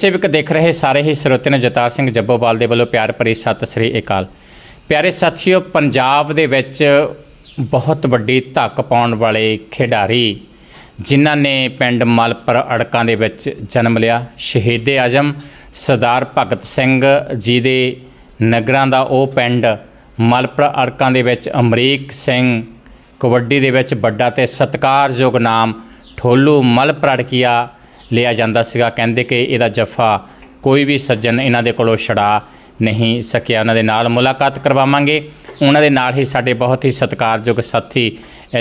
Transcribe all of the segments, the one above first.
ਸੇਵਕ ਦੇਖ ਰਹੇ ਸਾਰੇ ਹੀ ਸਰੋਤੇ ਨੂੰ ਜਤਾਰ ਸਿੰਘ ਜੱਬੋਵਾਲ ਦੇ ਵੱਲੋਂ ਪਿਆਰ ਭਰੀ ਸਤਿ ਸ੍ਰੀ ਅਕਾਲ। ਪਿਆਰੇ ਸਾਥੀਓ, ਪੰਜਾਬ ਦੇ ਵਿੱਚ ਬਹੁਤ ਵੱਡੀ ਧੱਕ ਪਾਉਣ ਵਾਲੇ ਖਿਡਾਰੀ ਜਿਨ੍ਹਾਂ ਨੇ ਪਿੰਡ ਮਲਪੁਰ ਅੜਕਾਂ ਦੇ ਵਿੱਚ ਜਨਮ ਲਿਆ, ਸ਼ਹੀਦੇ ਆਜਮ, ਸਰਦਾਰ ਭਗਤ ਸਿੰਘ ਜੀ ਦੇ ਨਗਰਾਂ ਦਾ ਉਹ ਪਿੰਡ ਮਲਪੁਰ ਅੜਕਾਂ ਦੇ ਵਿੱਚ, ਅਮਰੀਕ ਸਿੰਘ ਕਬੱਡੀ ਦੇ ਵਿੱਚ ਵੱਡਾ ਤੇ ਸਤਿਕਾਰਯੋਗ ਨਾਮ, ਠੋਲੂ ਮਲਪੁਰ ਅੜਕੀਆ ਲਿਆ ਜਾਂਦਾ ਸੀਗਾ। ਕਹਿੰਦੇ ਕਿ ਇਹਦਾ ਜੱਫਾ ਕੋਈ ਵੀ ਸੱਜਣ ਇਹਨਾਂ ਦੇ ਕੋਲੋਂ ਛੜਾ ਨਹੀਂ ਸਕਿਆ। ਉਹਨਾਂ ਦੇ ਨਾਲ ਮੁਲਾਕਾਤ ਕਰਵਾਵਾਂਗੇ। ਉਹਨਾਂ ਦੇ ਨਾਲ ਹੀ ਸਾਡੇ ਬਹੁਤ ਹੀ ਸਤਿਕਾਰਯੋਗ ਸਾਥੀ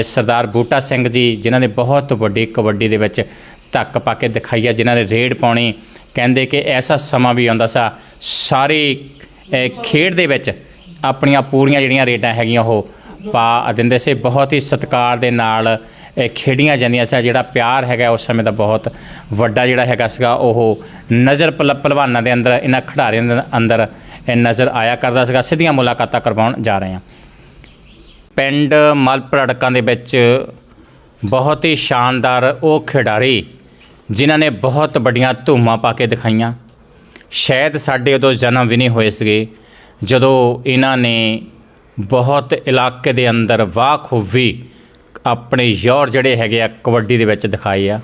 ਸਰਦਾਰ ਬੂਟਾ ਸਿੰਘ ਜੀ, ਜਿਨ੍ਹਾਂ ਨੇ ਬਹੁਤ ਵੱਡੀ ਕਬੱਡੀ ਦੇ ਵਿੱਚ ਧੱਕ ਪਾ ਕੇ ਦਿਖਾਈ ਆ, ਜਿਨ੍ਹਾਂ ਨੇ ਰੇਡ ਪਾਉਣੀ। ਕਹਿੰਦੇ ਕਿ ਐਸਾ ਸਮਾਂ ਵੀ ਆਉਂਦਾ ਸਾ, ਸਾਰੀ ਖੇਡ ਦੇ ਵਿੱਚ ਆਪਣੀਆਂ ਪੂਰੀਆਂ ਜਿਹੜੀਆਂ ਰੇਡਾਂ ਹੈਗੀਆਂ, ਉਹ ਪਾ ਦਿੰਦੇ ਸੀ। ਬਹੁਤ ਹੀ ਸਤਿਕਾਰ ਦੇ ਨਾਲ ਇਹ ਖੇਡੀਆਂ ਜਾਂਦੀਆਂ ਸੀ ਜਿਹੜਾ ਪਿਆਰ ਹੈਗਾ ਉਸ ਸਮੇਂ ਦਾ ਬਹੁਤ ਵੱਡਾ ਜਿਹੜਾ ਹੈਗਾ ਸੀਗਾ, ਉਹ ਨਜ਼ਰ ਪਲ- ਭਲਵਾਨਾਂ ਦੇ ਅੰਦਰ, ਇਹਨਾਂ ਖਿਡਾਰੀਆਂ ਦੇ ਅੰਦਰ ਇਹ ਨਜ਼ਰ ਆਇਆ ਕਰਦਾ ਸੀਗਾ। ਸਿੱਧੀਆਂ ਮੁਲਾਕਾਤਾਂ ਕਰਵਾਉਣ ਜਾ ਰਹੇ ਹਾਂ। ਪਿੰਡ ਮਲਪੁਰ ਦੇ ਵਿੱਚ ਬਹੁਤ ਹੀ ਸ਼ਾਨਦਾਰ ਉਹ ਖਿਡਾਰੀ, ਜਿਨ੍ਹਾਂ ਨੇ ਬਹੁਤ ਵੱਡੀਆਂ ਧੂਮਾਂ ਪਾ ਕੇ ਦਿਖਾਈਆਂ। ਸ਼ਾਇਦ ਸਾਡੇ ਉਦੋਂ ਜਨਮ ਵੀ ਨਹੀਂ ਹੋਏ ਸੀਗੇ, ਜਦੋਂ ਇਹਨਾਂ ਨੇ ਬਹੁਤ ਇਲਾਕੇ ਦੇ ਅੰਦਰ ਵਾਹ ਖੂਬੀ ਆਪਣੇ ਯੌਰ ਜਿਹੜੇ ਹੈਗੇ ਆ ਕਬੱਡੀ ਦੇ ਵਿੱਚ ਦਿਖਾਏ ਆ।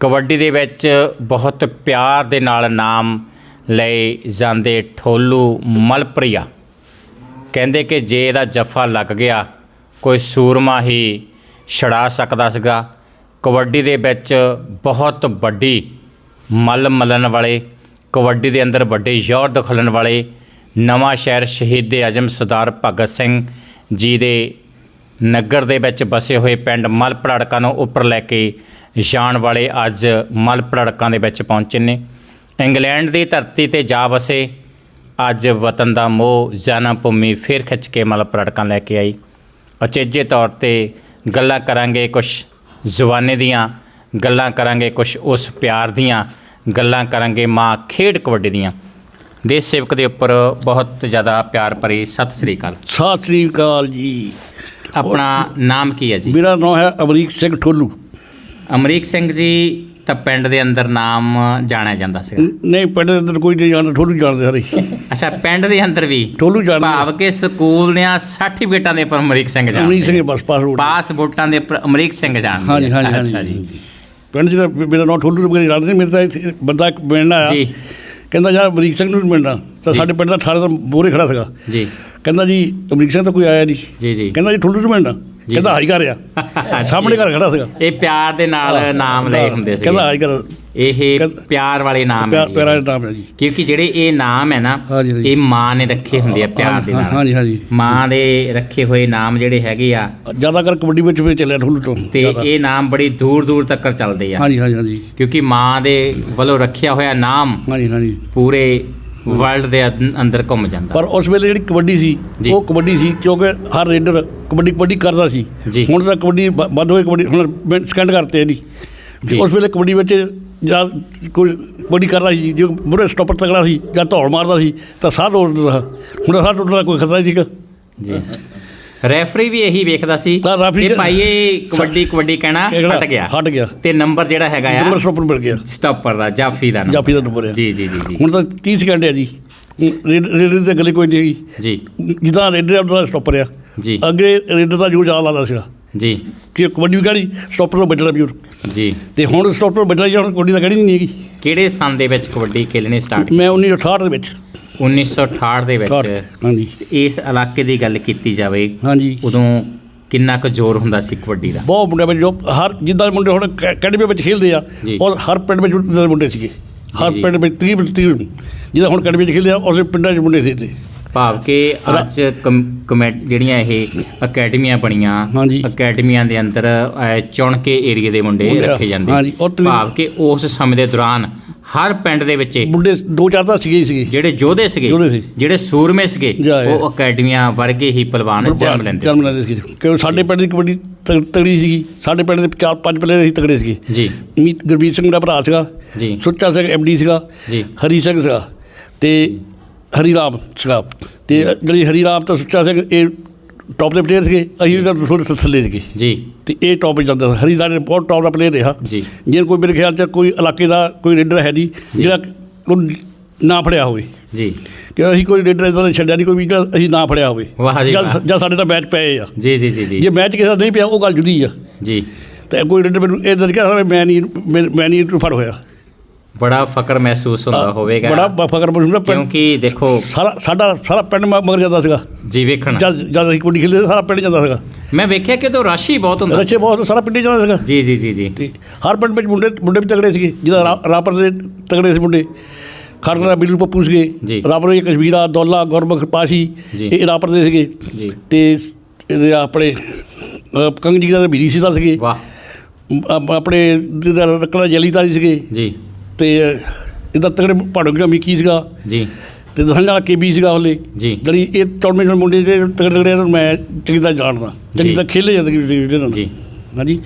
ਕਬੱਡੀ ਦੇ ਵਿੱਚ ਬਹੁਤ ਪਿਆਰ ਦੇ ਨਾਲ ਨਾਮ ਲਏ ਜਾਂਦੇ ਠੋਲੂ ਮਲਪ੍ਰਿਆ। ਕਹਿੰਦੇ ਕਿ ਜੇ ਇਹਦਾ ਜੱਫਾ ਲੱਗ ਗਿਆ, ਕੋਈ ਸੂਰਮਾ ਹੀ ਛੜਾ ਸਕਦਾ ਸੀਗਾ। ਕਬੱਡੀ ਦੇ ਵਿੱਚ ਬਹੁਤ ਵੱਡੀ ਮੱਲ ਮਲਣ ਵਾਲੇ, ਕਬੱਡੀ ਦੇ ਅੰਦਰ ਵੱਡੇ ਜ਼ੋਰ ਦਿਖਾਉਣ ਵਾਲੇ ਨਵਾਂ ਸ਼ਹਿਰ ਸ਼ਹੀਦ ਆਜਮ ਸਰਦਾਰ ਭਗਤ ਸਿੰਘ ਜੀ ਦੇ ਨਗਰ ਦੇ ਵਿੱਚ ਵਸੇ ਹੋਏ ਪਿੰਡ ਮਲਪੜੜਕਾਂ ਨੂੰ ਉੱਪਰ ਲੈ ਕੇ ਜਾਣ ਵਾਲੇ ਅੱਜ ਮਲਪੜੜਕਾਂ ਦੇ ਵਿੱਚ ਪਹੁੰਚੇ ਨੇ। ਇੰਗਲੈਂਡ ਦੀ ਧਰਤੀ ਤੇ ਜਾ ਵਸੇ ਅੱਜ ਵਤਨ ਦਾ ਮੋਹ, ਜਨਮ ਭੂਮੀ ਫਿਰ ਖਿੱਚ ਕੇ ਮਲਪੜੜਕਾਂ ਲੈ ਕੇ ਆਈ। ਅਚੇਜੇ ਤੌਰ ਤੇ ਗੱਲਾਂ ਕਰਾਂਗੇ ਕੁਝ ਜ਼ੁਬਾਨੇ ਦੀਆਂ, ਗੱਲਾਂ ਕਰਾਂਗੇ ਕੁਝ ਉਸ ਪਿਆਰ ਦੀਆਂ, ਗੱਲਾਂ ਕਰਾਂਗੇ ਮਾਂ ਖੇਡ ਕਬੱਡੀ ਦੀਆਂ। ਦੇਸ਼ ਸੇਵਕ ਦੇ ਉੱਪਰ ਬਹੁਤ ਜ਼ਿਆਦਾ ਪਿਆਰ ਭਰੀ ਸਤਿ ਸ੍ਰੀ ਅਕਾਲ। ਸਤਿ ਸ੍ਰੀ ਅਕਾਲ ਜੀ। ਆਪਣਾ ਨਾਮ ਕੀ ਹੈ ਜੀ? ਮੇਰਾ ਨਾਮ ਹੈ ਅਮਰੀਕ ਸਿੰਘ ਠੋਲੂ। ਅਮਰੀਕ ਸਿੰਘ ਜੀ ਤਾਂ ਪਿੰਡ ਦੇ ਅੰਦਰ ਨਾਮ ਜਾਣਿਆ ਜਾਂਦਾ ਸੀਗਾ। ਨਹੀਂ ਪਿੰਡ ਦੇ ਅੰਦਰ ਕੋਈ ਨਹੀਂ ਜਾਣਦਾ ਠੋਲੂ ਜਾਣਦੇ ਸਾਰੇ। ਅੱਛਾ ਪਿੰਡ ਦੇ ਅੰਦਰ ਵੀ? ਠੋਲੂ ਜਾਣਦੇ ਭਾਵ ਕਿ ਸਕੂਲ ਦੀਆਂ ਸਰਟੀਫਿਕੇਟਾਂ ਦੇ ਉੱਪਰ ਅਮਰੀਕ ਸਿੰਘ ਅਮਰੀਕ ਜਾਣਦੇ ਸਿੰਘ ਬਸ ਪਾਸਪੋਰਟ ਪਾਸਪੋਰਟਾਂ ਦੇ ਉੱਪਰ ਅਮਰੀਕ ਸਿੰਘ ਜਾਣਦੇ ਹਾਂਜੀ। ਹਾਂਜੀ ਅੱਛਾ ਹਾਂਜੀ। ਜੀ ਪਿੰਡ ਜਿਹੜਾ ਮੇਰਾ ਨਾਮ ਠੋਲੂ ਵਗੈਰੇ ਜਾਣਦੇ ਮੇਰੇ ਤਾਂ ਇੱਥੇ ਬੰਦਾ ਇੱਕ ਮਿਲਣ ਆਇਆ। ਜੀ। ਕਹਿੰਦਾ ਯਾਰ ਅਮਰੀਕ ਸਿੰਘ ਨੂੰ ਮਿਲਣਾ। ਤਾਂ। ਸਾਡੇ ਪਿੰਡ ਦਾ 18 ਦਾ ਬੋਰੇ ਖੜਾ ਸੀਗਾ। ਜੀ। ਕਹਿੰਦਾ ਜੀ ਅਮਰੀਕ ਸਿੰਘ ਤਾਂ ਕੋਈ ਆਇਆ ਨਹੀਂ। ਜੀ ਜੀ। ਕਹਿੰਦਾ ਜੀ ਠੋਲੂ ਨੂੰ ਮਿਲਣਾ ਕਹਿੰਦਾ ਹਾਈ ਘਰ ਆ। ਸਾਹਮਣੇ ਘਰ ਖੜਾ ਸੀਗਾ। ਇਹ ਪਿਆਰ ਦੇ ਨਾਲ ਨਾਮ ਲਏ ਹੁੰਦੇ ਸੀ ਕਹਿੰਦਾ ਹਾਈ ਘਰ ਇਹ ਪਿਆਰ ਵਾਲੇ ਨਾਮ ਹੈ ਪਿਆਰ ਪਿਆਰਾ ਨਾਮ ਹੈ ਜੀ। ਕਿਉਂਕਿ ਜਿਹੜੇ ਇਹ ਨਾਮ ਹੈ ਨਾ। ਇਹ ਮਾਂ ਨੇ ਰੱਖੇ ਹੁੰਦੇ ਆ ਪਿਆਰ ਦੇ ਨਾਲ। ਹਾਂਜੀ ਹਾਂਜੀ। ਮਾਂ ਦੇ ਰੱਖੇ ਹੋਏ ਨਾਮ ਜਿਹੜੇ ਹੈਗੇ ਆ ਜ਼ਿਆਦਾਤਰ ਕਬੱਡੀ ਵਿੱਚ ਵੀ ਚੱਲਿਆ ਠੋਲੂ ਤੋਂ। ਤੇ ਜ਼ਿਆਦਾ। ਇਹ ਨਾਮ ਬੜੀ ਦੂਰ ਦੂਰ ਤੱਕ ਚੱਲਦੇ ਆ। ਹਾਂਜੀ ਹਾਂਜੀ ਹਾਂਜੀ। ਕਿਉਂਕਿ ਮਾਂ ਦੇ ਵੱਲੋਂ ਰੱਖਿਆ ਹੋਇਆ ਨਾਮ ਹਾਂਜੀ ਹਾਂਜੀ। ਪੂਰੇ ਵਰਲਡ ਦੇ ਅੰਦ- ਅੰਦਰ ਘੁੰਮ ਜਾਂਦਾ। ਪਰ ਉਸ ਵੇਲੇ ਜਿਹੜੀ ਕਬੱਡੀ ਸੀ। ਉਹ ਕਬੱਡੀ ਸੀ ਕਿਉਂਕਿ ਹਰ ਰੇਡਰ ਕਬੱਡੀ ਕਬੱਡੀ ਕਰਦਾ ਸੀ। ਜੀ। ਹੁਣ ਤਾਂ ਕਬੱਡੀ ਬ- ਬੰਦ ਹੋਈ ਕਬੱਡੀ ਹੁਣ ਸਕਿੰਡ ਕਰਤੇ ਇਹਦੀ ਜੀ। ਉਸ ਵੇਲੇ ਕਬੱਡੀ ਵਿੱਚ ਜਾਂ ਕੋਈ ਕਬੱਡੀ ਕਰਦਾ ਸੀ ਜੇ ਮੁਰੇ ਸਟਾਪਰ ਤਗੜਾ ਸੀ ਜਾਂ ਧੌਲ ਮਾਰਦਾ ਸੀ ਤਾਂ ਸਾਹ ਤੋੜਦਾ ਹੁਣ ਤਾਂ ਸਾਹ ਟੁੱਟਣ ਦਾ ਕੋਈ ਖਤਰਾ ਨਹੀਂ ਸੀਗਾ ਜੀ। ਰੈਫਰੀ ਵੀ ਇਹੀ ਵੇਖਦਾ ਸੀ ਤਾਂ ਰੈਫਰੀ ਇਹ ਭਾਈ ਇਹ ਕਬੱਡੀ ਕਬੱਡੀ ਕਹਿਣਾ ਕਿਹੜਾ? ਹਟ ਗਿਆ। ਹਟ ਗਿਆ। ਤੇ ਨੰਬਰ ਜਿਹੜਾ ਹੈਗਾ ਨੰਬਰ ਆ ਸਟਾਪਰ ਮਿਲ ਗਿਆ। ਸਟਾਪਰ ਦਾ ਜਾਫੀ ਦਾ। ਜਾਫੀ ਦਾ ਨੰਬਰ ਜੀ ਜੀ ਜੀ ਜੀ। ਹੁਣ ਤਾਂ 30 ਸਕਿੰਡ ਹੈ ਜੀ। ਰੇਡਰ ਦੀ ਗੱਲੇ ਕੋਈ ਨਹੀਂ ਹੈਗੀ। ਜੀ। ਜਿੱਦਾਂ ਰੇਡਰ ਦਾ ਸਟਾਪਰ ਆ। ਜੀ। ਅੱਗੇ ਰੇਡਰ ਦਾ ਜੋ ਚਾਲ ਲਾਦਾ ਸੀਗਾ। ਜੀ। ਕਿ ਕਬੱਡੀ ਵੀ ਗਾੜੀ ਸਟਾਪਰ ਤੋਂ ਬਚਣਾ ਉਹ। ਜੀ। ਤੇ ਹੁਣ ਸਟਾਪਰ ਤੋਂ ਬਚਣਾ ਜੀ ਹੁਣ ਕਬੱਡੀ ਦਾ ਗੜੀ ਨਹੀਂ ਹੈਗੀ। ਕਿਹੜੇ ਸਾਲ ਦੇ ਵਿੱਚ ਕਬੱਡੀ ਖੇਲਣੀ ਸਟਾਰਟ ਮੈਂ 1968 ਦੇ ਵਿੱਚ। 1968 ਦੇ ਵਿੱਚ 68 ਹਾਂਜੀ। ਇਸ ਇਲਾਕੇ ਦੀ ਗੱਲ ਕੀਤੀ ਜਾਵੇ ਹਾਂਜੀ। ਉਦੋਂ ਕਿੰਨਾ ਕੁ ਜ਼ੋਰ ਹੁੰਦਾ ਸੀ ਕਬੱਡੀ ਦਾ? ਬਹੁਤ ਮੁੰਡੇ ਵਿੱਚ ਜੋ ਹਰ ਜਿੱਦਾਂ ਮੁੰਡੇ ਹੁਣ ਅਕੈ- ਅਕੈਡਮੀ ਵਿੱਚ ਖੇਡਦੇ ਆ। ਔਰ ਹਰ ਪਿੰਡ ਵਿੱਚ ਮੁੰਡੇ ਸੀਗੇ। ਹਰ। ਪਿੰਡ ਵਿੱਚ 30 30 ਜਿੱਦਾਂ ਹੁਣ ਅਕੈਡਮੀ ਵਿੱਚ ਖੇਡਦੇ ਆ ਉਸੇ ਪਿੰਡਾਂ 'ਚ ਮੁੰਡੇ ਸੀ ਤੇ ਭਾਵ ਕਿ ਅੱਜ ਕਮ- ਕਮੈ ਜਿਹੜੀਆਂ ਇਹ ਅਕੈਡਮੀਆਂ ਬਣੀਆਂ। ਅਕੈਡਮੀਆਂ ਦੇ ਅੰਦਰ ਚੁਣ ਕੇ ਏਰੀਏ ਦੇ ਮੁੰਡੇ ਰੱਖੇ ਜਾਂਦੇ। ਭਾਵ ਕਿ ਉਸ ਸਮੇਂ ਦੇ ਦੌਰਾਨ ਹਰ ਪਿੰਡ ਦੇ ਵਿੱਚ ਮੁੰਡੇ ਦੋ ਚਾਰ ਤਾਂ ਸੀਗੇ ਹੀ ਸੀਗੇ। ਜਿਹੜੇ ਯੋਧੇ ਸੀਗੇ ਸੀ। ਜਿਹੜੇ ਸੂਰਮੇ ਸੀਗੇ ਜਾ। ਉਹ ਅਕੈਡਮੀਆਂ ਵਰਗੇ ਹੀ ਪਹਿਲਵਾਨ ਜਨਮ ਲੈਂਦੇ ਜਨਮ ਲੈਂਦੇ ਸੀਗੇ। ਕਿਉਂਕਿ ਸਾਡੇ ਪਿੰਡ ਦੀ ਕਬੱਡੀ ਤਗ- ਤਗੜੀ ਸੀਗੀ। ਸਾਡੇ ਪਿੰਡ ਦੇ ਚਾਰ ਪੰਜ ਪਲੇਅਰ ਸੀ ਤਗੜੇ ਸੀਗੇ। ਜੀ। ਮੀਤ ਗੁਰਬੀਰ ਸਿੰਘ ਦਾ ਭਰਾ ਸੀਗਾ। ਜੀ। ਸੁੱਚਾ ਸਿੰਘ ਐਮਡੀ ਸੀਗਾ। ਜੀ। ਹਰੀ ਸਿੰਘ ਸੀਗਾ। ਤੇ ਹਰੀ ਰਾਮ ਸੀਗਾ। ਤੇ ਜਿਹੜੀ ਹਰੀ ਰਾਮ ਤੇ ਸੁੱਚਾ ਸਿੰਘ ਇਹ ਟੌਪ ਦੇ ਪਲੇਅਰ ਸੀਗੇ ਅਸੀਂ ਤਾਂ ਥੋੜੇ ਥੱਲੇ ਸੀਗੇ। ਜੀ। ਤੇ ਇਹ ਟੌਪ ਜਾਂਦਾ ਸੀ। ਹਰੀ ਨੇ ਬਹੁਤ ਟੌਪ ਦਾ ਪਲੇਅਰ ਰਿਹਾ। ਜੀ। ਜੇ ਕੋਈ ਮੇਰੇ ਖਿਆਲ 'ਚ ਕੋਈ ਇਲਾਕੇ ਦਾ ਕੋਈ ਰੇਡਰ ਹੈ ਨਹੀਂ ਜਿਹੜਾ ਉਹ ਨਾ ਫੜਿਆ ਹੋਵੇ। ਜੀ। ਕਿ ਅਸੀਂ ਕੋਈ ਰੇਡਰ ਇਦਾਂ ਦਾ ਛੱਡਿਆ ਨਹੀਂ ਕੋਈ ਵੀ ਅਸੀਂ ਨਾ ਫੜਿਆ ਹੋਵੇ। ਵਾਹ ਜੀ। ਜਦ ਸਾਡੇ ਤਾਂ ਮੈਚ ਪਏ ਆ। ਜੀ ਜੀ ਜੀ ਜੀ। ਜੇ ਮੈਚ ਕਿਸੇ ਦਾ ਨਹੀਂ ਪਿਆ ਉਹ ਗੱਲ ਜੁਦੀ ਆ। ਜੀ। ਤੇ ਕੋਈ ਰੇਡਰ ਮੈਨੂੰ ਇਹ ਗਿਆ ਮੈਂ ਨਹੀਂ ਮੈਂ ਨਹੀਂ ਫੜ ਹੋਇਆ। ਬੜਾ ਫਕਰ ਮਹਿਸੂਸ ਹੁੰਦਾ ਹੋਵੇਗਾ। ਬੜਾ ਫਕਰ ਮਹਿਸੂਸ ਹੁੰਦਾ ਕਿਉਂਕਿ ਦੇਖੋ ਸਾਰਾ ਸਾਡਾ ਸਾਰਾ ਪਿੰਡ ਮਗਰ ਜਾਂਦਾ ਸੀਗਾ। ਜੀ ਵੇਖਣ। ਜਦ ਜਦ ਅਸੀਂ ਕਬੱਡੀ ਖੇਡਦੇ ਸਾਰਾ ਪਿੰਡ ਜਾਂਦਾ ਸੀਗਾ। ਮੈਂ ਵੇਖਿਆ ਕਿ ਉਦੋਂ ਰਸ਼ ਬਹੁਤ ਹੁੰਦਾ ਸੀ। ਰੱਛੇ ਬਹੁਤ ਸਾਰਾ ਪਿੰਡ ਜਾਂਦਾ ਸੀਗਾ। ਜੀ ਜੀ ਜੀ ਜੀ। ਹਰ ਪਿੰਡ ਵਿੱਚ ਮੁੰਡੇ ਮੁੰਡੇ ਵੀ ਤਗੜੇ ਸੀਗੇ। ਜਿਹਦਾ ਰਾਪਰ ਦੇ ਤਗੜੇ ਸੀ ਮੁੰਡੇ। ਖੜਨਾ ਦਾ ਬਿੱਲੂ ਪੱਪੂ ਜੀ। ਸੀਗੇ ਰਾਪਰ ਦੇ ਕਸ਼ਮੀਰਾ ਦੌਲਾ ਗੁਰਮੁਖ ਪਾਸ਼ੀ ਜੀ। ਇਹ ਰਾਪਰ ਦੇ ਸੀਗੇ। ਜੀ। ਤੇ ਇਹਦੇ ਆਪਣੇ ਅ, ਕੰਗਜੀ ਦਾ ਬੀਰੀ ਸੀ ਦਾ ਸੀਗੇ। ਵਾਹ। ਆਪਣੇ ਜਿਹਦਾ ਰੱਕੜਾ ਜਲੀਦਾਰੀ ਸੀਗੇ। ਜੀ। ਤੇ ਇਹਦਾ ਤਗੜੇ ਪਹਾੜੋਂ ਜਿਹੜਾ ਮਿੱਕੀ ਸੀਗਾ? ਜੀ। ਤੇ ਦਸਣ ਵਾਲਾ ਕੇਬੀ ਸੀਗਾ ਉਹਲੇ ਜੀ। ਜਿਹੜੀ ਇਹ ਟੂਰਨਾਮੈਂਟ ਮੁੰਡੇ ਜਿਹੜੇ ਤਗੜੇ ਤਗੜੇ ਨੂੰ ਮੈਂ ਚੰਗੀ ਤਰ੍ਹਾਂ ਜਾਣਦਾ। ਚੰਗੀ ਜੀ। ਤਰ੍ਹਾਂ ਖੇਲੇ ਜਾਂਦੇ ਇਹਨਾਂ ਨਾਲ। ਜੀ। ਹਾਂਜੀ।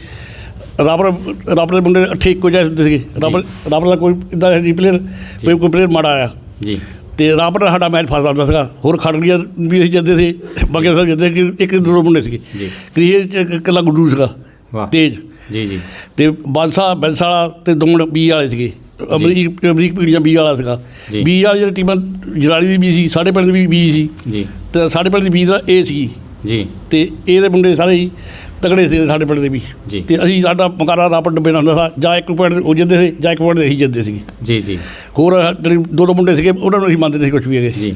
ਰਾਬਰ ਰਾਬਰ ਦੇ ਮੁੰਡੇ ਅੱਠੇ ਇੱਕੋ ਜਿਹੇ ਸੀਗੇ। ਰਾਬਰ ਰਾਬਰ ਦਾ ਕੋਈ ਇਦਾਂ ਨਹੀਂ ਪਲੇਅਰ ਕੋਈ ਕੋਈ ਪਲੇਅਰ ਮਾੜਾ ਆਇਆ। ਜੀ। ਤੇ ਰਾਬਰ ਦਾ ਸਾਡਾ ਮੈਚ ਫਸ ਜਾਂਦਾ ਸੀਗਾ। ਹੋਰ ਖੜਗੀਆਂ ਵੀ ਅਸੀਂ ਜਾਂਦੇ ਸੀ। ਬਾਕੀ ਸਭ ਜਾਂਦੇ ਕਿ ਇੱਕ ਦੋ ਮੁੰਡੇ ਸੀਗੇ। ਜੀ। ਕ੍ਰੀਏ ਚ ਇੱਕ ਇਕੱਲਾ ਗੁੱਡੂ ਸੀਗਾ। ਵਾਹ। ਤੇਜ। ਜੀ ਜੀ। ਤੇ ਬਾਂਸਾ ਬੈਂਸ ਵਾਲਾ ਤੇ ਦੋ ਮੁੰਡੇ ਬੀ ਵਾਲੇ ਸੀਗੇ। ਅਮਰੀਕ ਅਮਰੀਕ ਪੀੜੀਆਂ ਬੀ ਵਾਲਾ ਸੀਗਾ। ਬੀ ਵਾਲੀ ਜਿਹੜੀ ਟੀਮਾਂ ਜਰਾਲੀ ਦੀ ਵੀ ਸੀ ਸਾਡੇ ਪਿੰਡ ਦੀ ਵੀ ਬੀ ਸੀ। ਜੀ। ਤੇ ਸਾਡੇ ਪਿੰਡ ਦੀ ਬੀ ਦਾ ਇਹ ਸੀ ਜੀ। ਤੇ ਇਹਦੇ ਮੁੰਡੇ ਸਾਰੇ ਹੀ ਤਗੜੇ ਸੀ ਸਾਡੇ ਪਿੰਡ ਦੇ ਵੀ। ਤੇ ਅਸੀਂ ਸਾਡਾ ਮਕਾਰਾ ਰਾਪਰ ਡੱਬੇ ਨਾਲ ਹੁੰਦਾ ਸੀ। ਜਾਂ ਇੱਕ ਪੁਆਇੰਟ ਉਹ ਜਿੱਦੇ ਸੀ ਜਾਂ ਇੱਕ ਪੁਆਇੰਟ ਅਸੀਂ ਜਿੱਦੇ ਸੀ ਜੀ ਜੀ। ਹੋਰ ਦੋ ਦੋ ਮੁੰਡੇ ਸੀਗੇ ਉਹਨਾਂ ਨੂੰ ਅਸੀਂ ਮੰਨਦੇ ਸੀ ਕੁਝ ਵੀ ਹੈਗੇ। ਜੀ।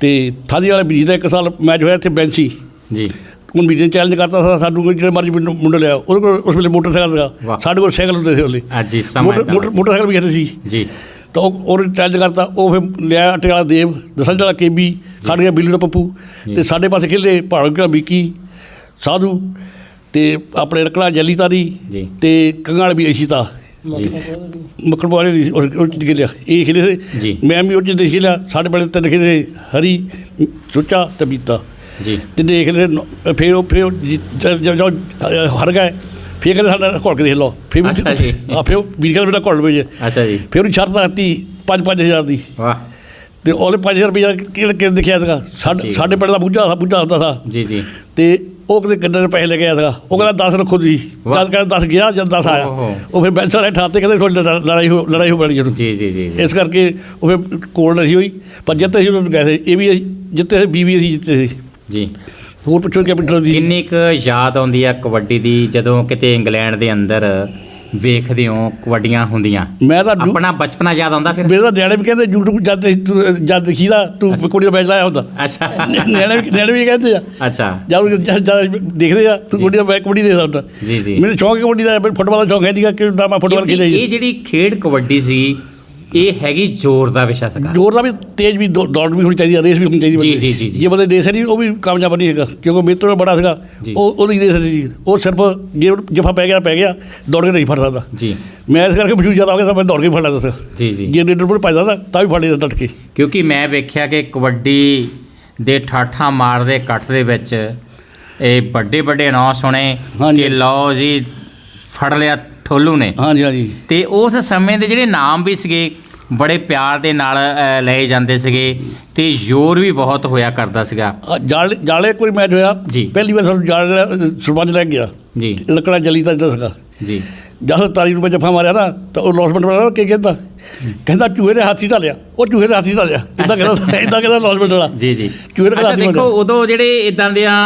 ਤੇ ਥਾਦੀ ਵਾਲੇ ਦਾ ਇੱਕ ਸਾਲ ਮੈਚ ਹੋਇਆ ਇੱਥੇ ਬੈਂਸੀ। ਜੀ। ਹੁਣ ਬੀਜ ਨੇ ਚੈਲੰਜ ਕਰਤਾ ਸੀ ਸਾਨੂੰ ਕੋਈ ਜਿਹੜੇ ਮਰਜ਼ੀ ਮੁੰਡਾ ਲਿਆ ਉਹਦੇ ਕੋਲ ਉਸ ਵੇਲੇ ਮੋਟਰਸਾਈਕਲ ਸੀਗਾ। ਸਾਡੇ ਕੋਲ ਸਾਈਕਲ ਹੁੰਦੇ ਸੀ ਉਹਲੇ ਅੱਜ ਹੀ ਸਮਾਂ ਮੋਟਰ ਏਦਾਂ ਦਾ ਮੋਟਰ- ਸੀ। ਮੋਟਰਸਾਈਕਲ ਵੀ ਹੈਗੇ ਸੀ। ਜੀ। ਤਾਂ ਉਹ ਉਹਨੇ ਚੈਲੰਜ ਕਰਤਾ। ਉਹ ਫਿਰ ਲਿਆ ਅਟੇ ਵਾਲਾ ਦੇਵ ਦਸੰਜ ਵਾਲਾ ਕੇਬੀ ਖੜ ਗਿਆ ਬਿੱਲੂ ਦਾ ਪੱਪੂ। ਤੇ ਸਾਡੇ ਪਾਸੇ ਖੇਲੇ ਪਹਾੜੋਂ ਦਾ ਵਿੱਕੀ ਸਾਧੂ ਤੇ ਆਪਣੇ ਰਕੜਾ ਜਲੀਤਾਰੀ ਜੀ। ਤੇ ਕੰਗਾਲ ਵੀ ਅਸ਼ੀਤਾ ਮੱਕੜ ਵਾਲੇ ਦੀ ਉਹ ਉਹ ਖੇਲਿਆ। ਇਹ ਖੇਲੇ ਮੈਂ ਵੀ ਉਹ ਚ ਖੇਲਿਆ। ਸਾਡੇ ਬੜੇ ਤਿੰਨ ਖੇਲੇ ਹਰੀ ਸੁੱਚਾ ਤੇ ਬੀਤਾ। ਜੀ। ਤੇ ਦੇਖ ਲੈ ਫਿਰ ਉਹ ਫਿਰ ਉਹ ਜਿ- ਜ- ਜ- ਜੋ ਹਰ ਗਏ ਫਿਰ ਕਹਿੰਦੇ ਸਾਡਾ ਘੋਲ ਕੇ ਦੇਖ ਲਓ। ਫਿਰ। ਆ ਫਿਰ ਵੀਰ ਕਹਿੰਦਾ ਮੇਰਾ ਘੋਲ ਵੇ ਅੱਛਾ ਜੀ। ਫਿਰ ਉਹਨੂੰ ਸ਼ਰਤ ਰੱਖਤੀ 5-5000 ਦੀ। ਵਾਹ। ਤੇ ਉਹਨੇ 5000 ਰੁਪਇਆ ਕਿਹੜੇ ਕਿਹੜੇ ਦਿਖਿਆ ਸੀਗਾ? ਸਾਡੇ ਪਿੰਡ ਦਾ ਬੁੱਝਾ ਬੁੱਝਾ ਹੁੰਦਾ ਸੀ। ਜੀ ਜੀ। ਤੇ ਉਹ ਕਿਤੇ ਕਿੰਨੇ ਰੁਪਏ ਲੈ ਕੇ ਆਇਆ ਸੀਗਾ? ਉਹ ਕਹਿੰਦਾ 10 ਰੱਖੋ ਜੀ। ਜਦ ਕਹਿੰਦਾ 10 ਗਿਆ ਜਦ 10 ਆਇਆ। ਉਹ ਫਿਰ ਬੈਂਚ ਵਾਲੇ ਠਾਤੇ ਕਹਿੰਦੇ ਤੁਹਾਡੀ ਲੜਾ- ਲੜਾਈ ਹੋ ਲੜਾਈ ਹੋ ਬਣੀ ਜਦੋਂ ਜੀ ਜੀ ਜੀ ਇਸ ਕਰਕੇ ਉਹ ਫਿਰ ਕੋਲ ਨਹੀਂ ਹੋਈ। ਪਰ ਜਿੱਤੇ ਸੀ ਉਹਨਾਂ ਨੂੰ ਗਏ ਸੀ ਇਹ ਵੀ ਜਿੱਤੇ ਸੀ ਬੀਬੀ ਅਸੀਂ ਜਿੱਤੇ ਸੀ। ਜੀ। ਹੋਰ ਪੁੱਛੋ ਕੈਪੀਟਲ ਦੀ ਕਿੰਨੀ ਕੁ ਯਾਦ ਆਉਂਦੀ ਆ ਕਬੱਡੀ ਦੀ ਜਦੋਂ ਕਿਤੇ ਇੰਗਲੈਂਡ ਦੇ ਅੰਦਰ ਵੇਖਦੇ ਹੋ ਕਬੱਡੀਆਂ ਹੁੰਦੀਆਂ? ਮੈਂ ਤਾਂ ਆਪਣਾ ਬਚਪਨਾ ਯਾਦ ਆਉਂਦਾ ਫਿਰ? ਮੇਰੇ ਤਾਂ ਨਿਆਣੇ ਵੀ ਕਹਿੰਦੇ YouTube ਜਦ ਜਦ ਦੇਖੀਦਾ ਤੂੰ ਕੁੜੀ ਦਾ ਮੈਚ ਲਾਇਆ ਹੁੰਦਾ। ਅੱਛਾ। ਨਿਆਣੇ ਵੀ ਕਹਿੰਦੇ ਆ। ਅੱਛਾ। ਜਦ ਜਦ- ਦੇਖਦੇ ਆ ਤੂੰ ਕੁੜੀ ਦਾ ਕਬੱਡੀ ਦੇ ਸਕਦਾ ਜੀ ਜੀ। ਮੈਨੂੰ ਸ਼ੌਂਕ ਕਬੱਡੀ ਦਾ ਫੁੱਟਬਾਲ ਦਾ ਸ਼ੌਂਕ ਹੈ ਨਹੀਂਗਾ ਕਿ ਮੈਂ ਫੁੱਟਬਾਲ ਖੇਡਿਆ ਇਹ ਜਿਹੜੀ ਖੇਡ ਕਬੱਡੀ ਸੀ ਇਹ ਹੈਗੀ ਜ਼ੋਰ ਦਾ ਵਿਸ਼ਾ ਸੀਗਾ ਜੋਰ ਦਾ ਵੀ ਤੇਜ਼ ਵੀ ਦੌੜ ਵੀ ਹੋਣੀ ਚਾਹੀਦੀ ਹੈ ਰੇਸ ਵੀ ਹੋਣੀ ਚਾਹੀਦੀ ਜੀ, ਦੀ। ਜੀ, ਜੀ, ਜੀ। ਜੇ ਬੰਦੇ ਰੇਸ ਨਹੀਂ ਉਹ ਵੀ ਕਾਮਯਾਬ ਨਹੀਂ ਹੈਗਾ ਕਿਉਂਕਿ ਮੇਰੇ ਤੋਂ ਬੜਾ ਸੀਗਾ ਜੀ। ਉਹ ਉਹਦੀ ਰੇਸ ਸੀ ਉਹ ਸਿਰਫ ਜੇ ਜਫਾ ਪੈ ਗਿਆ ਪੈ ਗਿਆ ਦੌੜ ਕੇ ਨਹੀਂ ਫੜ ਸਕਦਾ ਜੀ ਮੈਂ ਇਸ ਕਰਕੇ ਮਸ਼ਹੂਰ ਜ਼ਿਆਦਾ ਹੋ ਗਿਆ ਤਾਂ ਮੈਂ ਦੌੜ ਕੇ ਫੜ ਲੈਂਦਾ ਸੀ ਜੀ ਜੀ ਜੇ ਲੀਡਰ ਪਰ ਭੱਜਦਾ ਤਾਂ ਤਾਂ ਵੀ ਫੜ ਲੈਂਦਾ ਡਟ ਕੇ ਕਿਉਂਕਿ ਮੈਂ ਵੇਖਿਆ ਕਿ ਕਬੱਡੀ ਦੇ ਠਾਠਾਂ ਮਾਰਦੇ ਕੱਟ ਦੇ ਵਿੱਚ ਇਹ ਵੱਡੇ ਵੱਡੇ ਅਨਾਉਂਸ ਹੋਣੇ ਹਾਂਜੀ। ਕਿ ਲਓ ਜੀ ਫੜ ਲਿਆ ਠੋਲੂ ਨੇ। ਹਾਂਜੀ ਹਾਂਜੀ। ਤੇ ਉਸ ਸਮੇਂ ਦੇ ਜਿਹੜੇ ਨਾਮ ਵੀ ਸੀਗੇ ਬੜੇ ਪਿਆਰ ਦੇ ਨਾਲ ਅ, ਲਏ ਜਾਂਦੇ ਸੀਗੇ ਤੇ ਜ਼ੋਰ ਵੀ ਬਹੁਤ ਹੋਇਆ ਕਰਦਾ ਸੀਗਾ। ਆ ਜਾਲ ਜਾਲੇ ਕੋਈ ਮੈਚ ਹੋਇਆ? ਜੀ। ਪਹਿਲੀ ਵਾਰ ਸਾਨੂੰ ਜਾਲ ਸਰਪੰਚ ਲੈ ਗਿਆ। ਜੀ। ਲੱਕੜਾ ਜਲੀ ਤਾਂ ਜਿਹੜਾ ਸੀਗਾ। ਜੀ। ਜਦ ਤਾਲੀ ਨੂੰ ਮੈਂ ਜੱਫਾ ਮਾਰਿਆ ਨਾ ਤਾਂ ਉਹ ਲੌਸਮੈਂਟ ਵਾਲਾ ਕੀ ਕਹਿੰਦਾ? ਕਹਿੰਦਾ ਚੂਹੇ ਦੇ ਹਾਥੀ ਧਾਲਿਆ ਉਹ ਚੂਹੇ ਦੇ ਹਾਥੀ ਧਾਲਿਆ ਇਦਾਂ ਕਹਿੰਦਾ ਇਦਾਂ ਕਹਿੰਦਾ ਲੌਸਮੈਂਟ ਵਾਲਾ। ਜੀ ਜੀ। ਚੂਹੇ ਦੇ ਹਾਥੀ ਦੇਖੋ ਉਦੋਂ ਜਿਹੜੇ ਇਦਾਂ ਦੀਆਂ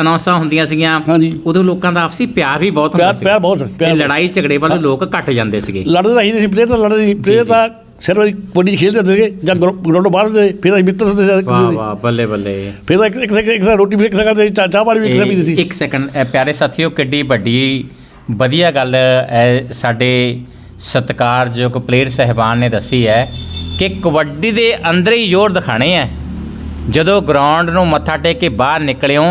ਅਨਾਉਂਸਾਂ ਹੁੰਦੀਆਂ ਸੀਗੀਆਂ। ਉਦੋਂ ਲੋਕਾਂ ਦਾ ਆਪਸੀ ਪਿਆਰ ਵੀ ਬਹੁਤ ਹੁੰਦਾ ਸੀ ਪਿਆਰ ਬਹੁਤ। ਲੜਾਈ ਝਗੜੇ ਵੱਲ ਲੋਕ ਘਟ ਜਾਂਦੇ ਸੀਗੇ। ਲੜਦੇ ਨਹੀਂ ਸੀ ਪਲੇਅਰ ਤਾਂ ਲੜਦੇ ਨਹੀਂ ਪਲੇਅਰ ਤਾਂ ਸਿਰਫ ਅਸੀਂ ਕਬੱਡੀ ਖੇਡਦੇ ਸੀਗੇ ਜਾਂ ਗਰਾਊਂਡ ਬਾਹਰ ਦੇ ਫਿਰ ਅਸੀਂ ਮਿੱਤਰ ਹੁੰਦੇ ਸੀ। ਵਾਹ ਵਾਹ ਬੱਲੇ ਬੱਲੇ। ਫਿਰ ਇੱਕ ਇੱਕ ਇੱਕ ਇੱਕ ਰੋਟੀ ਵੀ ਇੱਕ ਸਕਦੇ ਚਾਹ ਪਾਣੀ ਵੀ ਇੱਕ ਵੀ ਸੀ। ਇੱਕ ਸੈਕਿੰਡ ਪਿਆਰੇ ਸਾਥੀਓ ਕਿੱਡੀ ਵੱਡੀ ਵਧੀਆ ਗੱਲ ਸਾਡੇ ਸਤਿਕਾਰਯੋਗ ਪਲੇਅਰ ਸਹਿਬਾਨ ਨੇ ਦੱਸੀ ਹੈ ਕਿ ਕਬੱਡੀ ਦੇ ਅੰਦਰ ਹੀ ਜ਼ੋਰ ਦਿਖਾਣੇ ਹੈ ਜਦੋਂ ਗਰਾਊਂਡ ਨੂੰ ਮੱਥਾ ਟੇਕ ਕੇ ਬਾਹਰ ਨਿਕਲਿਓ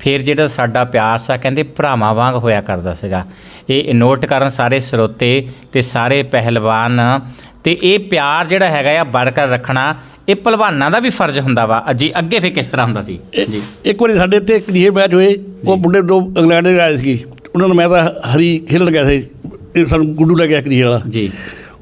ਫਿਰ ਜਿਹੜਾ ਸਾਡਾ ਪਿਆਰ ਸਾ ਕਹਿੰਦੇ ਭਰਾਵਾਂ ਵਾਂਗ ਹੋਇਆ ਕਰਦਾ ਸੀਗਾ। ਇਹ ਨੋਟ ਕਰਨ ਸਾਰੇ ਸਰੋਤੇ ਤੇ ਸਾਰੇ ਪਹਿਲਵਾਨ ਤੇ ਇਹ ਪਿਆਰ ਜਿਹੜਾ ਹੈਗਾ ਆ ਬਰਕਰਾਰ ਰੱਖਣਾ ਇਹ ਪਹਿਲਵਾਨਾਂ ਦਾ ਵੀ ਫਰਜ਼ ਹੁੰਦਾ ਵਾ। ਜੀ ਅੱਗੇ ਫਿਰ ਕਿਸ ਤਰ੍ਹਾਂ ਹੁੰਦਾ ਸੀ? ਜੀ। ਇੱਕ ਵਾਰੀ ਸਾਡੇ ਇੱਥੇ ਕਲੀਅਰ ਮੈਚ ਹੋਏ ਉਹ ਮੁੰਡੇ ਦੋ ਇੰਗਲੈਂਡ ਦੇ ਆਏ ਸੀ ਉਹਨਾਂ ਨੂੰ ਮੈਂ ਤਾਂ ਹਰੀ ਖੇਡਣ ਗਿਆ ਸੀ ਇਹ ਸਾਨੂੰ ਗੁੱਡੂ ਲੈ ਗਿਆ ਕਲੀਅਰ ਵਾਲਾ। ਜੀ।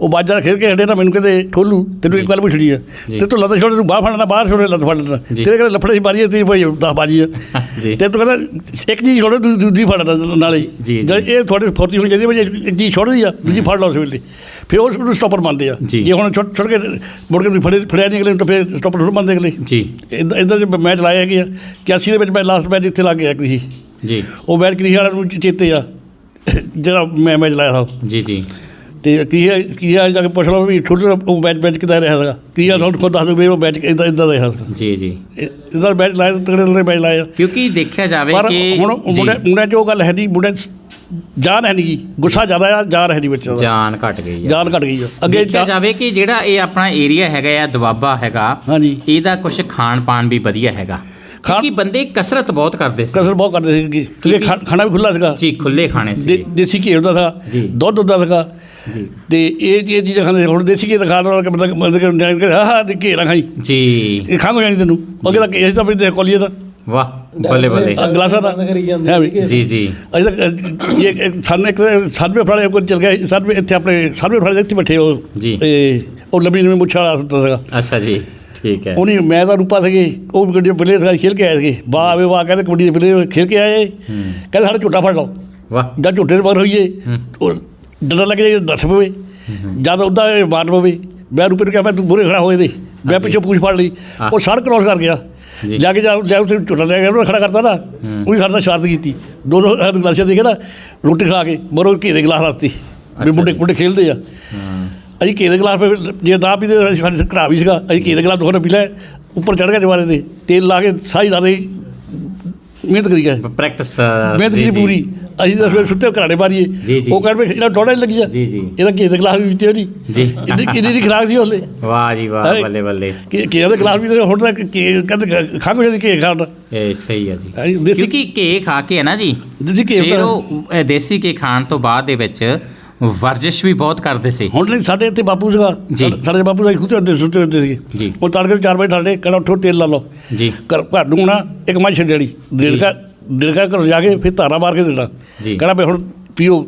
ਉਹ ਬਾਜਾ ਖੇਡ ਕੇ ਹਟੇ ਨਾ ਮੈਨੂੰ ਕਹਿੰਦੇ ਠੋਲੂ ਤੈਨੂੰ ਇੱਕ ਗੱਲ ਪੁੱਛਣੀ ਜੀ। ਤੇ ਤੂੰ ਲੱਤ ਛੋੜ ਤੂੰ ਬਾਹਰ ਫੜਨਾ ਬਾਹਰ ਛੋੜੇ ਲੱਤ ਫੜ ਲੈਣਾ। ਜੀ। ਤੇਰੇ ਕਹਿੰਦੇ ਲਫੜੇ ਦੀ ਬਾਰੀ ਤੇਰੀ ਭਾਈ 10 ਬਾਜੀ ਜੀ। ਤੇ ਤੂੰ ਕਹਿੰਦਾ ਇੱਕ ਚੀਜ਼ ਛੋੜੋ ਦੂਜੀ ਫੜ ਨਾਲੇ। ਜੀ, ਜੀ। ਇਹ ਤੁਹਾਡੇ ਫੁਰਤੀ ਹੋਣੀ ਚਾਹੀਦੀ ਜੇ ਇੱਕ ਚੀਜ਼ ਛੋੜਦੀ ਆ ਦੂਜੀ ਫੜ ਲਓ ਉਸ ਵੇਲੇ। ਫਿਰ ਉਹ ਉਹਨੂੰ ਸਟਾਪਰ ਮੰਨਦੇ ਆ। ਜੀ। ਜੇ ਹੁਣ ਛੁੱਟ ਛੁੱਟ ਕੇ ਮੁੜ ਕੇ ਤੁਸੀਂ ਫੜੇ ਫੜਿਆ ਨਹੀਂ ਅਗਲੇ ਨੂੰ ਤਾਂ ਫਿਰ ਸਟਾਪਰ ਥੋੜ੍ਹਾ ਮੰਨਦੇ ਅਗਲੇ। ਜੀ। ਇਦਾਂ ਇਦਾਂ ਦੇ ਮੈਚ ਲਾਏ ਹੈਗੇ ਆ 81 ਦੇ ਵਿੱਚ ਮੈਂ ਲਾਸਟ ਮੈਚ ਇੱਥੇ ਲੱਗ ਗਿਆ ਸੀ। ਜੀ। ਉਹ ਮੈਚ ਕ੍ਰਿਸ਼ੀ ਵਾਲਿਆਂ ਨੂੰ ਚੇਤੇ ਆ। ਜਿਹੜਾ ਮੈਂ ਮੈਚ ਲਾਇਆ ਸੀ ਜੀ ਜੀ। ਤੇ ਕੀ ਹੈ ਕੀ ਹੈ ਜਾ ਕੇ ਪੁੱਛ ਲਓ ਵੀ ਛੋਟੇ ਉਹ ਮੈਚ ਮੈਚ ਕਿਦਾਂ ਰਿਹਾ ਸੀਗਾ? ਕੀ ਆ ਤੁਹਾਨੂੰ ਖੁਦ ਦੱਸ ਦਿਓ ਵੀ ਉਹ ਮੈਚ ਇਦਾਂ ਇਦਾਂ ਦਾ ਰਿਹਾ ਸੀਗਾ। ਜੀ ਜੀ। ਇਦਾਂ ਮੈਚ ਲਾਇਆ ਤਗੜੇ ਤਗੜੇ ਮੈਚ ਲਾਏ ਆ। ਕਿਉਂਕਿ ਦੇਖਿਆ ਜਾਵੇ ਕਿ ਹੁਣ ਜੀ, ਮੁੰਡੇ ਮੁੰਡੇ ਉਹ ਗੱਲ ਹੈ ਨਹੀਂ ਮੁੰਡੇ ਜਾਨ ਹੈ ਨਹੀਂ ਗੁੱਸਾ ਜ਼ਿਆਦਾ ਆ ਜਾਨ ਹੈ ਨਹੀਂ ਵਿੱਚ। ਜਾਨ ਘਟ ਗਈ ਹੈ ਜਾਨ ਘਟ ਗਈ ਆ। ਅੱਗੇ ਦੇਖਿਆ ਜਾ- ਜਾਵੇ ਕਿ ਜਿਹੜਾ ਇਹ ਆਪਣਾ ਏਰੀਆ ਹੈਗਾ ਆ ਦੁਆਬਾ ਹੈਗਾ ਹਾਂਜੀ। ਇਹਦਾ ਕੁਝ ਖਾਣ ਪਾਣ ਵੀ ਵਧੀਆ ਹੈਗਾ। ਕਿਉਂਕਿ ਬੰਦੇ ਕਸਰਤ ਬਹੁਤ ਕਰਦੇ ਸੀ ਕਸਰ ਬਹੁਤ ਕਰਦੇ ਸੀ ਕਿ ਕਿਉਂਕਿ ਖਾ- ਖਾਣਾ ਵੀ ਖੁੱਲਾ ਸੀਗਾ ਜੀ ਖੁੱਲੇ ਖਾਣੇ ਸੀ ਦੇ- ਦੇਸੀ ਘੀ ਹੁੰਦਾ ਜੀ। ਸੀਗਾ ਦੁੱਧ ਹੁੰਦਾ ਸੀਗਾ ਜੀ ਤੇ ਇਹ ਇਹ ਚੀਜ਼ਾਂ ਖਾਂਦੇ ਸੀ। ਹੁਣ ਦੇਸੀ ਘੀ ਤਾਂ ਖਾਣ ਵਾਲਾ ਮਤਲਬ ਮਤਲਬ ਨਿਆਣੇ ਕਹਿੰਦੇ ਹਾਂ ਹਾਂ ਘੀ ਨਾ ਖਾਈ ਜੀ ਇਹ ਖੰਘ ਹੋ ਜਾਣੀ ਤੈਨੂੰ ਅੱਗੇ ਤਾਂ ਇਹ ਤਾਂ ਵੀ ਕੋਲੀਏ ਦਾ ਵਾਹ ਬੱਲੇ ਬੱਲੇ ਆਹ ਗਲਾਸਾਂ ਦਾ ਹੈ ਵੀ ਜੀ ਜੀ ਅਜੇ ਤੱਕ ਅਹ, ਇਹ ਇੱਕ ਸਾਨੂੰ ਇੱਕ ਸਰਵੇ ਫੜੇ ਕੋਈ ਚਲ ਗਿਆ ਸਰਵੇ ਇੱਥੇ ਆਪਣੇ ਸਰਵੇ ਫੜੇ ਇੱਥੇ ਬੈਠੇ ਉਹ ਜੀ। ਤੇ ਉਹ ਲੰਬੀ ਲੰਬੀ ਮੁੱਛਾਂ ਵਾਲਾ ਸੁੱਤਾ ਸੀਗਾ ਅੱਛਾ ਜੀ ਠੀਕ ਹੈ। ਉਹਨੇ ਮੈਂ ਤਾਂ ਰੂਪਾ ਸੀਗੇ ਉਹ ਵੀ ਗੱਡੀ ਪਲੇ ਸੀਗਾ ਖੇਲ ਕੇ ਆਏ ਸੀਗੇ। ਵਾਹ ਵੇ ਵਾਹ ਕਹਿੰਦੇ ਕਬੱਡੀ ਦੇ ਪਲੇ ਖੇਲ ਕੇ ਆਏ। ਕਹਿੰਦੇ ਸਾਡਾ ਝੋਟਾ ਫੜ ਲਓ। ਵਾਹ। ਜਦ ਝੋਟੇ ਦੇ ਮਗਰ ਹੋਈਏ। ਉਹ ਡਰ ਲੱਗੇ ਜੇ ਦੱਸ ਪਵੇ। ਜਦ ਉਹਦਾ ਮਾਰ ਪਵੇ। ਮੈਂ ਰੂਪੇ ਨੂੰ ਕਿਹਾ ਮੈਂ ਤੂੰ ਬੁਰੇ ਖੜਾ ਹੋਏ ਦੇ ਮੈਂ ਪਿੱਛੇ ਪੂਛ ਫੜ ਲਈ। ਉਹ ਸੜਕ ਕ੍ਰੋਸ ਕਰ ਗਿਆ। ਜੀ। ਜਾ ਕੇ ਜਾ ਉੱਥੇ ਝੋਟਾ ਲੈ ਗਿਆ ਉਹਨੇ ਖੜਾ ਕਰਤਾ ਨਾ। ਉਹਨੇ ਸਾਡਾ ਨਾਲ ਸ਼ਰਾਰਤ ਕੀਤੀ। ਦੋ ਦੋ ਗਲਾਸੀਆਂ ਦੇਖੇ ਨਾ ਰੋਟੀ ਖਾ ਕੇ ਮਰੋ ਘੇ ਦੇ ਗਲਾਸ ਰਸਤੀ ਵੀ ਮੁੰਡੇ। ਮੁੰਡੇ ਖੇਲਦੇ ਆ। ਅਸੀਂ ਦੇ ਗਲਾਸ ਜੇ ਪੀਦੇ ਤਾਂ ਸਾਡੇ ਘੜਾ ਵੀ ਸੀਗਾ। ਅਸੀਂ ਦੇ ਗਲਾਸ ਦੋ ਪੀ ਲਿਆ ਉੱਪਰ ਚੜ ਗਿਆ ਜਵਾਰੇ ਤੇ। ਤੇਲ ਲਾ ਕੇ ਸਾਰੀ ਰਾਤ ਅਸੀਂ ਮਿਹਨਤ ਕਰੀ ਗਏ ਪ੍ਰੈਕਟਿਸ ਮਿਹਨਤ ਕੀਤੀ ਪੂਰੀ। ਅਸੀਂ ਤਾਂ ਸਵੇਰ ਸੁੱਤੇ ਘਰਾੜੇ ਮਾਰੀਏ। ਉਹ ਕਹਿੰਦੇ ਇਹਨਾਂ ਟੋੜਾ ਨਹੀਂ ਲੱਗੀ ਆ। ਜੀ, ਜੀ। ਇਹਦਾ ਦੇ ਗਲਾਸ ਵੀ ਪੀਤੇ ਉਹਦੀ। ਜੀ। ਇੰਨੀ ਕਿੰਨੀ ਦੀ ਖਰਾਕ ਸੀ ਉਸਲੇ ਵਾਹ ਜੀ ਵਾਹ? ਬੱਲੇ ਬੱਲੇ। ਕਿ ਘੇ ਦੇ ਗਲਾਸ ਵੀ ਤੇ ਹੁਣ ਤੱਕ ਘੇ ਕਹਿੰਦੇ ਖੰਗ ਹੋ ਜਾਂਦੀ ਘੇ ਖਾਣ ਦਾ ਇਹ ਸਹੀ ਹੈ ਜੀ ਕਿਉਂਕਿ ਘੇ ਖਾ ਕੇ ਹੈ ਨਾ ਜੀ। ਦੇਸੀ ਫਿਰ ਹੁੰਦਾ। ਉਹ ਦੇਸੀ ਘੇ ਖਾਣ ਤੋਂ ਬਾਅਦ ਦੇ ਵਿੱਚ ਵਰਜਿਸ਼ ਵੀ ਬਹੁਤ ਕਰਦੇ ਸੀ। ਹੁਣ ਨਹੀਂ ਸਾਡੇ ਇੱਥੇ ਬਾਪੂ ਸੀਗਾ। ਜੀ। ਸਾਡੇ- ਸਾਡੇ ਬਾਪੂ ਦਾ ਖੁੱਤੇ ਹੁੰਦੇ ਸੁੱਤੇ ਹੁੰਦੇ ਜੀ। ਸੀਗੇ ਉਹ ਤੜਕੇ ਚਾਰ ਵਜੇ ਠਾੜੇ ਕਹਿੰਦਾ ਉੱਠੋ ਤੇਲ ਲਾ ਲਓ। ਜੀ। ਘਰ ਘਰ ਨੂੰ ਨਾ ਇੱਕ ਮੱਝ ਛੱਡਣੀ ਡੇਢਕਾ ਡੇਢਕਾ ਘਰ ਜਾ ਕੇ ਫਿਰ ਧਾਰਾ ਮਾਰ ਕੇ ਦੇਣਾ। ਜੀ। ਕਹਿੰਦਾ ਵੀ ਹੁਣ ਪੀਓ।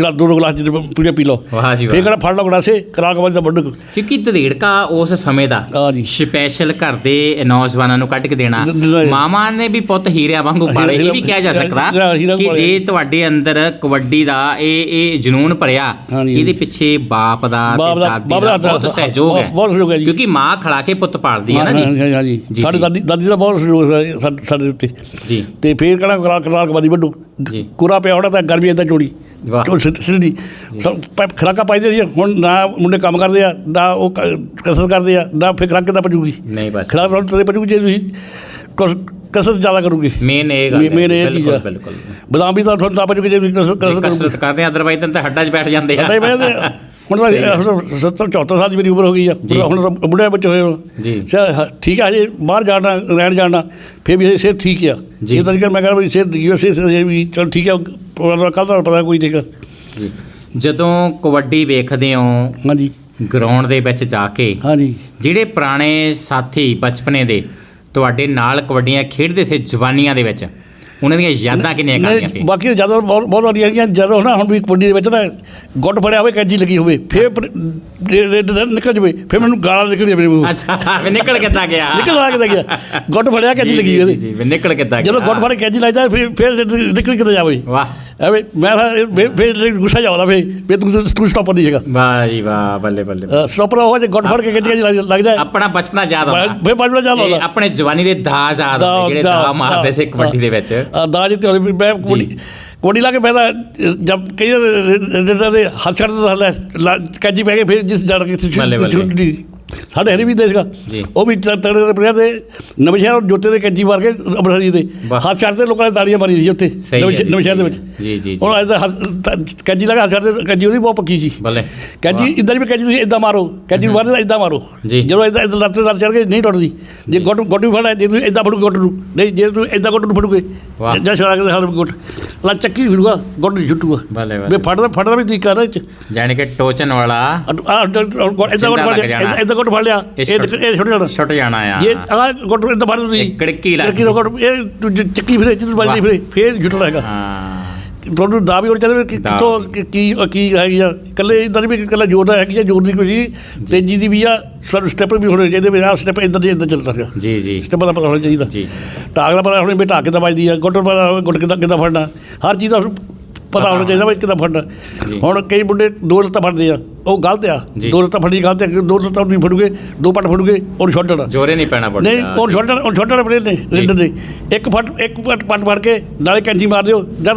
ਗਲਾਸ ਦੋ ਦੋ ਗਲਾਸ ਪੀਣੇ ਪੀ ਲਓ। ਵਾਹ ਜੀ ਵਾਹ। ਕਹਿੰਦਾ ਫੜ ਲਓ ਗਲਾਸੇ ਕਰਾ ਕੇ ਦਾ ਵੱਢ ਕਿਉਂਕਿ ਦਦੇੜਕਾ ਉਸ ਸਮੇਂ ਦਾ ਹਾਂ ਜੀ। ਸਪੈਸ਼ਲ ਘਰ ਦੇ ਨੌਜਵਾਨਾਂ ਨੂੰ ਕੱਢ ਕੇ ਦੇਣਾ। ਮਾਮਾ ਨੇ ਵੀ ਪੁੱਤ ਹੀਰਿਆਂ ਵਾਂਗੂ ਪਾਲੇ। ਇਹ ਵੀ ਕਿਹਾ ਜਾ ਸਕਦਾ ਕਿ। ਜੇ ਤੁਹਾਡੇ ਅੰਦਰ ਕਬੱਡੀ ਦਾ ਇਹ ਇਹ ਜਨੂਨ ਭਰਿਆ। ਇਹਦੇ ਪਿੱਛੇ ਬਾਪ ਦਾ ਤੇ ਦਾ- ਦਾਦੀ ਬਹੁਤ ਸਹਿਯੋਗ ਹੈ। ਕਿਉਂਕਿ ਮਾਂ ਖੜਾ ਕੇ ਪੁੱਤ ਪਾਲਦੀ ਹੈ ਨਾ ਜੀ। ਸਾਡੇ। ਦਾਦੀ ਦਾਦੀ ਦਾ ਬਹੁਤ ਸਹਿਯੋਗ ਸੀ ਸਾਡੇ- ਉੱਤੇ। ਜੀ। ਤੇ ਫੇਰ ਕਹਿੰਦਾ ਕਰਾ ਕਰਾ ਕੇ ਬਾਦੀ ਵੱਡੂ। ਕੁਰਾ ਪਿਆ ਹੋਣਾ ਤਾਂ ਗਰਮੀ ਇਦਾਂ ਚੋੜੀ। ਵਾਹ। ਸਿੱਧੀ ਖਰਾਕਾ ਪਾਈਦੇ ਸੀ ਹੁਣ ਨਾ ਮੁੰਡੇ ਕੰਮ ਕਰਦੇ ਆ ਨਾ ਉਹ ਕਸਰਤ ਕਰਦੇ ਆ ਨਾ ਫਿਰ ਖਰਾਕ ਕਿੱਦਾਂ ਪਜੂਗੀ? ਨਹੀਂ ਬਸ। ਖਰਾਕ ਤੁਹਾਨੂੰ ਤਦੇ ਪਜੂਗੀ ਜੇ ਤੁਸੀਂ ਕਸ- ਕਸਰਤ ਜ਼ਿਆਦਾ ਕਰੋਗੇ। ਮੇਨ ਇਹ ਗੱਲ ਹੈ ਮੇਨ ਇਹ ਚੀਜ਼ ਬਿਲਕੁਲ ਆ। ਬਿਲਕੁਲ। ਬਦਾਮ ਵੀ ਤਾਂ ਤੁਹਾਨੂੰ ਤਾਂ ਪਜੂਗੇ ਜੇ ਤੁਸੀਂ ਕਸਰਤ ਜੇ ਕਰਦੇ ਆ ਅਦਰਵਾਈਜ਼ ਤਾਂ ਹੱਡਾਂ 'ਚ ਬੈਠ ਜਾਂਦੇ ਆ। ਨਹੀਂ ਤੇ ਹੁਣ ਹੈ। ਤਾਂ 70 74 ਸਾਲ ਦੀ ਮੇਰੀ ਉਮਰ ਹੋ ਗਈ ਆ। ਜੀ। ਹੁਣ ਤਾਂ ਬੁੱਢੇ ਬੱਚੇ ਹੋਏ ਹੋ। ਜੀ। ਹਾਂ, ਠੀਕ ਆ ਹਜੇ ਬਾਹਰ ਜਾਣਾ ਰਹਿਣ ਜਾਣਾ ਫਿਰ ਵੀ ਸਿਹਤ ਠੀਕ ਆ। ਜੀ। ਇਹ ਤਾਂ ਨਹੀਂ ਕਿ ਮੈਂ ਕਹਿੰਦਾ ਵੀ ਸਿਹਤ ਦੀ ਸਿਹਤ ਵੀ ਚਲ ਠੀਕ ਆ ਕੱਲ ਦਾ ਪਤਾ ਕੋਈ ਜੀ। ਜਦੋਂ ਕਬੱਡੀ ਵੇਖਦੇ ਹੋ ਹਾਂਜੀ। ਗਰਾਊਂਡ ਦੇ ਵਿੱਚ ਜਾ ਕੇ ਹਾਂਜੀ। ਜਿਹੜੇ ਪੁਰਾਣੇ ਸਾਥੀ ਬਚਪਨੇ ਦੇ ਤੁਹਾਡੇ ਨਾਲ ਕਬੱਡੀਆਂ ਖੇਡਦੇ ਸੀ ਜਵਾਨੀਆਂ ਦੇ ਵਿੱਚ? ਉਹਨਾਂ ਦੀਆਂ ਯਾਦਾਂ ਕਿੰਨੀਆਂ ਕਾਲੀਆਂ ਫਿਰ ਬਾਕੀ ਜ਼ਿਆਦਾ ਬਹੁਤ ਬਹੁਤ ਵਾਰੀ ਹੈਗੀਆਂ। ਜਦੋਂ ਨਾ ਹੁਣ ਵੀ ਕਬੱਡੀ ਦੇ ਵਿੱਚ ਨਾ ਗੁੱਟ ਫੜਿਆ ਹੋਵੇ ਕੈਂਚੀ ਲੱਗੀ ਹੋਵੇ ਫਿਰ ਨਿਕਲ ਜਵੇ ਫਿਰ ਮੈਨੂੰ ਗਾਲਾਂ ਨਿਕਲਦੀਆਂ ਮੇਰੇ ਮੂੰਹ। ਅੱਛਾ ਵੀ ਨਿਕਲ ਕਿੱਦਾਂ ਗਿਆ? ਨਿਕਲ ਆ ਕੇ ਗਿਆ? ਗੁੱਟ ਫੜਿਆ ਕੈਂਚੀ ਲੱਗੀ ਉਹਦੇ। ਜੀ, ਨਿਕਲ ਕਿੱਦਾਂ ਗਿਆ? ਜਦੋਂ ਗੁੱਟ ਫੜ ਕੈਂਚੀ ਲੱਗ ਜਾਏ ਫਿਰ ਫਿਰ ਨਿਕਲ ਕਿਤੇ ਜਾਵੇ? ਵਾਹ। ਐਵੇਂ ਮੈਂ ਫਿਰ- ਗੁੱਸਾ ਜਾਉਂਦਾ ਫੇ ਵੀ ਤੂੰ ਤੂੰ ਸਟਾਪਰ ਨਹੀਂ ਹੈਗਾ। ਵਾਹ ਜੀ ਵਾਹ ਬੱਲੇ ਬੱਲੇ। ਸਟਾਪਰ ਹੋ ਜੇ ਗੁੱਟ ਫੜ ਕੇ ਕੈਂਚੀ ਲੱਗ ਲੱਗ ਜਾਏ। ਆਪਣਾ ਬਚਪਨਾ ਯਾਦ ਆਉਂਦਾ। ਵਜੇ ਚੱਲ ਇਹ ਆਉਂਦਾ। ਆਪਣੇ ਜਵਾਨੀ ਦੇ ਦਾਜ ਯਾਦ ਆਉਂਦੇ ਜਿਹੜੇ ਦਾ- ਮਾਰਦੇ ਸੀ ਕਬੱਡੀ ਦੇ ਵਿੱਚ। ਦਾਜ ਤੇ ਮੈਂ ਕਬੱਡੀ ਕਬੱਡੀ ਲਾ ਕੇ ਤਾਂ ਜਦ ਕਈ ਰੇਡਰ ਦੇ ਹੱਥ ਛੱਡ ਦਿੰਦਾ ਕੱਜੀ ਪੈ ਗਏ ਫਿਰ ਜਿਸ ਜੜ ਕੇ ਬੱਲੇ, ਬੱਲੇ। ਛੁੱਟੀ ਸਾਡੇ ਹਰੀ ਵੀ ਦੇਸਗਾ। ਉਹ ਵੀ ਤੜ- ਦੇ ਪੜਿਆ ਤੇ ਨਵੇਂ ਸ਼ਹਿਰ ਜੋਤੇ ਦੇ ਕੱਜੀ ਮਾਰ ਕੇ ਅੰਮ੍ਰਿਤਸਰੀ ਦੇ। ਹੱਥ ਛੱਡਦੇ ਲੋਕਾਂ ਨੇ ਤਾੜੀਆਂ ਮਾਰੀ ਸੀ ਉੱਥੇ। ਨਵੇਂ ਸ਼ਹਿਰ- ਦੇ ਵਿੱਚ। ਜੀ, ਜੀ, ਜੀ। ਹੁਣ ਅੱਜ ਦਾ ਕੱਜੀ ਲਗਾ ਹੱਥ ਛੱਡਦੇ ਕੱਜੀ ਉਹਦੀ ਬਹੁਤ ਪੱਕੀ ਸੀ। ਬੱਲੇ। ਕਹਿੰਦੀ ਇਦਾਂ ਵੀ ਕਹਿੰਦੀ ਤੁਸੀਂ ਇਦਾਂ ਮਾਰੋ। ਕਹਿੰਦੀ ਮਾਰਦੇ ਇਦਾਂ ਮਾਰੋ। ਜਦੋਂ ਇਦਾਂ ਇਦਾਂ ਲੱਤ ਲੱਤ ਚੜ ਕੇ ਨਹੀਂ ਟੁੱਟਦੀ। ਜੇ ਗੁੱਟ ਗੁੱਟ ਵੀ ਫੜਾ ਜੇ ਤੁਸੀਂ ਇਦਾਂ ਫੜੋਗੇ ਗੁੱਟ ਨੂੰ। ਨਹੀਂ ਜੇ ਤੁਸੀਂ ਇਦਾਂ ਗੁੱਟ ਨੂੰ ਫੜੋਗੇ। ਜਾਂ ਛੜਾ ਕੇ ਹਾਲ ਗੁੱਟ ਲਾ ਚੱਕੀ ਫਿਰੂਗਾ ਗੁੱਟ ਨਹੀਂ ਛੁੱਟੂਗਾ। ਬੱਲੇ ਬੱਲੇ। ਫੜਦਾ ਫੜਦਾ ਵੀ ਤਰੀਕਾ ਨਾ ਜਾਣੀ ਕਿ ਟੋਚਨ ਵਾਲਾ ਇਦਾਂ ਗੁੱਟ ਫੜ। ਇਦਾਂ ਗੁੱਟ ਫੜ ਲਿਆ। ਇਹ ਇਹ ਛੁੱਟ- ਜਾਣਾ। ਛੁੱਟ ਜਾਣਾ ਆ। ਜੇ ਆ ਗੁੱਟ ਇਦਾਂ ਫੜ ਤੁਸੀਂ। ਇਹ ਕੜਕੀ ਲੱਗ ਕੜਕੀ ਦਾ ਗੁੱਟ ਇਹ ਚੱਕੀ ਫਿਰੇ ਜਿੱਦ ਵੱਜਦੀ। ਫਿਰੇ ਫੇਰ ਛੁੱਟਣਾ ਹੈਗਾ। ਹਾਂ। ਤੁਹਾਨੂੰ ਦਾ ਵੀ ਹੋਰ ਦਾ ਕਿੱਥੋਂ। ਕਿ- ਕੀ ਹੈਗੀ ਆ ਇਕੱਲੇ ਇਦਾਂ ਵੀ ਇਕੱਲਾ ਜੋਰ ਦਾ ਹੈਗੀ ਆ ਜੋਰ ਦੀ ਕੋਈ ਤੇਜ਼ੀ ਦੀ ਵੀ ਆ ਸਾਨੂੰ ਸਟੈਪ ਵੀ ਹੋਣੇ ਚਾਹੀਦੇ ਵੀ ਸਟੈਪ ਇਦਾਂ ਦੇ ਇਦਾਂ ਚੱਲਦਾ ਰਿਹਾ। ਜੀ ਜੀ। ਸਟੈਪ ਦਾ ਪਤਾ ਹੋਣਾ ਚਾਹੀਦਾ। ਜੀ। ਟਾਕ ਦਾ ਪਤਾ ਹੋਣਾ ਵੀ ਕਿੱਦਾਂ ਵੱਜਦੀ ਆ ਗੁੱਟ ਪਤਾ ਗੁੱਟ ਕਿੱਦਾਂ ਕਿੱਦਾਂ ਫੜਨਾ। ਹਰ ਚੀਜ਼ ਦਾ ਪਤਾ ਹੋਣਾ ਚਾਹੀਦਾ ਵੀ ਕਿਦਾਂ ਫੜਨਾ। ਜੀ। ਹੁਣ ਕਈ ਮੁੰਡੇ ਦੋ ਲੱਤਾਂ ਫੜਦੇ ਆ ਉਹ ਗਲਤ ਆ। ਦੋ ਲੱਤਾਂ ਫੜਨੀ ਗਲਤ ਆ ਕਿ ਦੋ ਲੱਤਾਂ ਨਹੀਂ ਫੜੂਗੇ ਦੋ ਪੱਟ ਫੜੂਗੇ ਉਹ ਛੱਡਣਾ। ਜੋਰੇ ਨਹੀਂ ਪੈਣਾ ਪੜਦਾ ਨਹੀਂ ਉਹ ਛੱਡਣ ਉਹ ਛੱਡਣ ਬੜੇ ਨੇ ਰੇਡਰ ਦੇ। ਇੱਕ ਫੱਟ ਇੱਕ ਪੱਟ ਪੱਟ ਫੜ ਕੇ ਨਾਲੇ ਕੈਂਚੀ ਮਾਰ ਦਿਓ ਜਦ